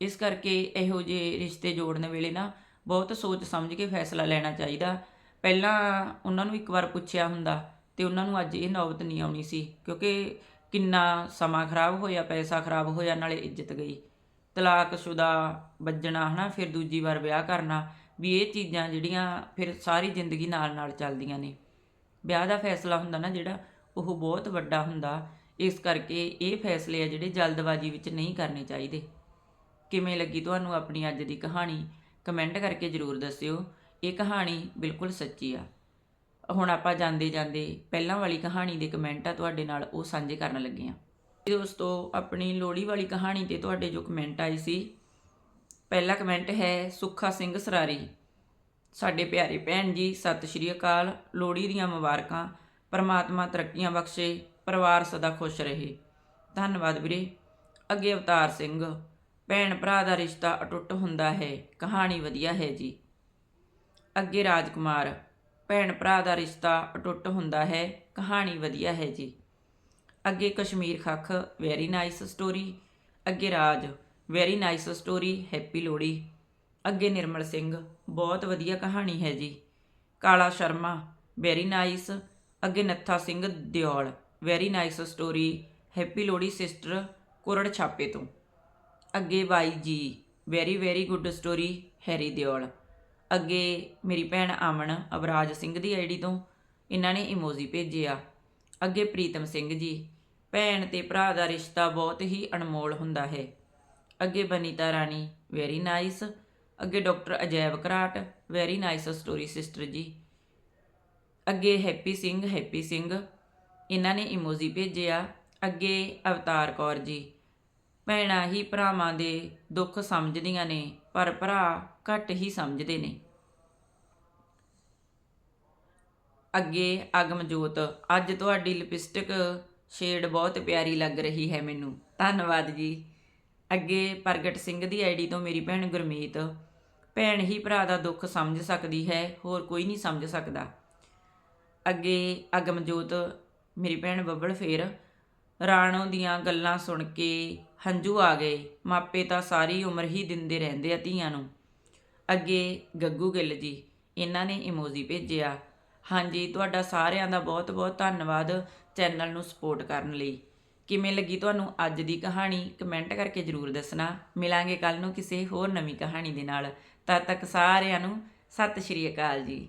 ਇਸ ਕਰਕੇ ਇਹੋ ਜਿਹੇ ਰਿਸ਼ਤੇ ਜੋੜਨ ਵੇਲੇ ਨਾ ਬਹੁਤ ਸੋਚ ਸਮਝ ਕੇ ਫੈਸਲਾ ਲੈਣਾ ਚਾਹੀਦਾ। ਪਹਿਲਾਂ ਉਹਨਾਂ ਨੂੰ ਇੱਕ ਵਾਰ ਪੁੱਛਿਆ ਹੁੰਦਾ ਤੇ ਉਹਨਾਂ ਨੂੰ ਅੱਜ ਇਹ ਨੌਬਤ ਨਹੀਂ ਆਉਣੀ ਸੀ, ਕਿਉਂਕਿ ਕਿੰਨਾ ਸਮਾਂ ਖਰਾਬ ਹੋਇਆ, ਪੈਸਾ ਖਰਾਬ ਹੋਇਆ, ਨਾਲੇ ਇੱਜ਼ਤ ਗਈ। ਤਲਾਕਸ਼ੁਦਾ ਵੱਜਣਾ ਹਨਾ, ਫਿਰ ਦੂਜੀ ਵਾਰ ਵਿਆਹ ਕਰਨਾ, ਵੀ ਇਹ ਚੀਜ਼ਾਂ ਜਿਹੜੀਆਂ ਫਿਰ ਸਾਰੀ ਜ਼ਿੰਦਗੀ ਨਾਲ ਨਾਲ ਚੱਲਦੀਆਂ ਨੇ। ਵਿਆਹ ਦਾ ਫੈਸਲਾ ਹੁੰਦਾ ਨਾ ਜਿਹੜਾ, ਉਹ ਬਹੁਤ ਵੱਡਾ ਹੁੰਦਾ। ਇਸ ਕਰਕੇ ਇਹ ਫੈਸਲੇ ਆ ਜਿਹੜੇ ਜਲਦਬਾਜ਼ੀ ਵਿੱਚ ਨਹੀਂ ਕਰਨੇ ਚਾਹੀਦੇ। ਕਿਵੇਂ ਲੱਗੀ ਤੁਹਾਨੂੰ ਆਪਣੀ ਅੱਜ ਦੀ ਕਹਾਣੀ? ਕਮੈਂਟ ਕਰਕੇ ਜਰੂਰ ਦੱਸਿਓ। ਇਹ ਕਹਾਣੀ ਬਿਲਕੁਲ ਸੱਚੀ ਆ। ਹੁਣ ਆਪਾਂ ਜਾਂਦੇ ਜਾਂਦੇ ਪਹਿਲਾਂ ਵਾਲੀ ਕਹਾਣੀ ਦੇ ਕਮੈਂਟ ਆ ਤੁਹਾਡੇ ਨਾਲ ਉਹ ਸਾਂਝੇ ਕਰਨ ਲੱਗੇ ਆ ਦੋਸਤੋ, ਆਪਣੀ ਲੋੜੀ ਵਾਲੀ ਕਹਾਣੀ ਤੇ ਤੁਹਾਡੇ ਜੋ ਕਮੈਂਟ ਆਏ ਸੀ, ਪਹਿਲਾ ਕਮੈਂਟ ਹੈ ਸੁੱਖਾ ਸਿੰਘ ਸਰਾਰੀ। ਸਾਡੇ ਪਿਆਰੇ ਭੈਣ ਜੀ, ਸਤਿ ਸ਼੍ਰੀ ਅਕਾਲ। ਲੋੜੀ ਦੀਆਂ ਮੁਬਾਰਕਾਂ, ਪਰਮਾਤਮਾ ਤਰੱਕੀਆਂ ਬਖਸ਼ੇ, ਪਰਿਵਾਰ ਸਦਾ ਖੁਸ਼ ਰਹੇ। ਧੰਨਵਾਦ ਵੀਰੇ। ਅੱਗੇ ਅਵਤਾਰ ਸਿੰਘ, ਭੈਣ ਭਰਾ ਦਾ ਰਿਸ਼ਤਾ ਅਟੁੱਟ ਹੁੰਦਾ ਹੈ। ਕਹਾਣੀ ਵਧੀਆ ਹੈ ਜੀ। ਅੱਗੇ ਰਾਜਕੁਮਾਰ ਭੈਣ ਭਰਾ ਦਾ ਰਿਸ਼ਤਾ ਅਟੁੱਟ ਹੁੰਦਾ ਹੈ, ਕਹਾਣੀ ਵਧੀਆ ਹੈ ਜੀ। ਅੱਗੇ Kashmir Khakh very nice story ਅੱਗੇ Raj very nice story happy Lohri ਅੱਗੇ ਨਿਰਮਲ ਸਿੰਘ, ਬਹੁਤ ਵਧੀਆ ਕਹਾਣੀ ਹੈ ਜੀ। ਕਾਲਾ ਸ਼ਰਮਾ ਵੈਰੀ ਨਾਈਸ ਅੱਗੇ Nattha Singh Deol very nice story happy Lohri sister crore ਛਾਪੇ ਤੋਂ। ਅੱਗੇ Y G very very good story Harry Deol. ਅੱਗੇ ਮੇਰੀ ਭੈਣ ਅਮਨ ਅਵਰਾਜ ਸਿੰਘ ਦੀ ਆਈਡੀ ਤੋਂ ਇਹਨਾਂ ਨੇ ਇਮੋਜੀ ਭੇਜਿਆ ਅੱਗੇ ਪ੍ਰੀਤਮ ਸਿੰਘ ਜੀ, ਭੈਣ ਤੇ ਭਰਾ ਦਾ ਰਿਸ਼ਤਾ ਬਹੁਤ ਹੀ ਅਨਮੋਲ ਹੁੰਦਾ ਹੈ। ਅੱਗੇ ਬਨੀਤਾ ਰਾਣੀ ਵੈਰੀ ਨਾਈਸ ਅੱਗੇ doctor Ajaib Gharat very nice story sister ji. ਅੱਗੇ ਹੈਪੀ ਸਿੰਘ ਹੈਪੀ ਸਿੰਘ। ਇਹਨਾਂ ਨੇ ਇਮੋਜੀ ਭੇਜਿਆ ਅੱਗੇ ਅਵਤਾਰ ਕੌਰ ਜੀ, ਭੈਣਾਂ ਹੀ ਭਰਾਵਾਂ ਦੇ ਦੁੱਖ ਸਮਝਦੀਆਂ ਨੇ। ਪਰ ਭਰਾ ਘੱਟ ਹੀ ਸਮਝਦੇ ਨੇ। ਅੱਗੇ ਅਗਮਜੋਤ, ਅੱਜ ਤੁਹਾਡੀ ਲਿਪਸਟਿਕ ਸ਼ੇਡ ਬਹੁਤ ਪਿਆਰੀ ਲੱਗ ਰਹੀ ਹੈ ਮੈਨੂੰ। ਧੰਨਵਾਦ ਜੀ। ਅੱਗੇ ਪ੍ਰਗਟ ਸਿੰਘ ਦੀ ਆਈਡੀ ਤੋਂ ਮੇਰੀ ਭੈਣ ਗੁਰਮੀਤ, ਭੈਣ ਹੀ ਭਰਾ ਦਾ ਦੁੱਖ ਸਮਝ ਸਕਦੀ ਹੈ, ਹੋਰ ਕੋਈ ਨਹੀਂ ਸਮਝ ਸਕਦਾ। ਅੱਗੇ ਅਗਮਜੋਤ, ਮੇਰੀ ਭੈਣ ਬੱਬਲ ਫੇਰ ਰਾਣੋ ਦੀਆਂ ਗੱਲਾਂ ਸੁਣ ਕੇ ਹੰਝੂ ਆ ਗਏ। ਮਾਪੇ ਤਾਂ ਸਾਰੀ ਉਮਰ ਹੀ ਦਿੰਦੇ ਰਹਿੰਦੇ ਆ ਧੀਆਂ ਨੂੰ। ਅੱਗੇ ਗੱਗੂ ਗਿੱਲ ਜੀ, ਇਹਨਾਂ ਨੇ ਇਮੋਜੀ ਭੇਜਿਆ, ਹਾਂਜੀ, ਤੁਹਾਡਾ ਸਾਰਿਆਂ ਦਾ ਬਹੁਤ-ਬਹੁਤ ਧੰਨਵਾਦ ਚੈਨਲ ਨੂੰ ਸਪੋਰਟ ਕਰਨ ਲਈ। ਕਿਵੇਂ ਲੱਗੀ ਤੁਹਾਨੂੰ ਅੱਜ ਦੀ ਕਹਾਣੀ? ਕਮੈਂਟ ਕਰਕੇ ਜਰੂਰ ਦੱਸਣਾ। ਮਿਲਾਂਗੇ ਕੱਲ ਨੂੰ ਕਿਸੇ ਹੋਰ ਨਵੀਂ ਕਹਾਣੀ ਦੇ ਨਾਲ। ਤਦ ਤੱਕ ਸਾਰਿਆਂ ਨੂੰ ਸਤਿ ਸ਼੍ਰੀ ਅਕਾਲ ਜੀ।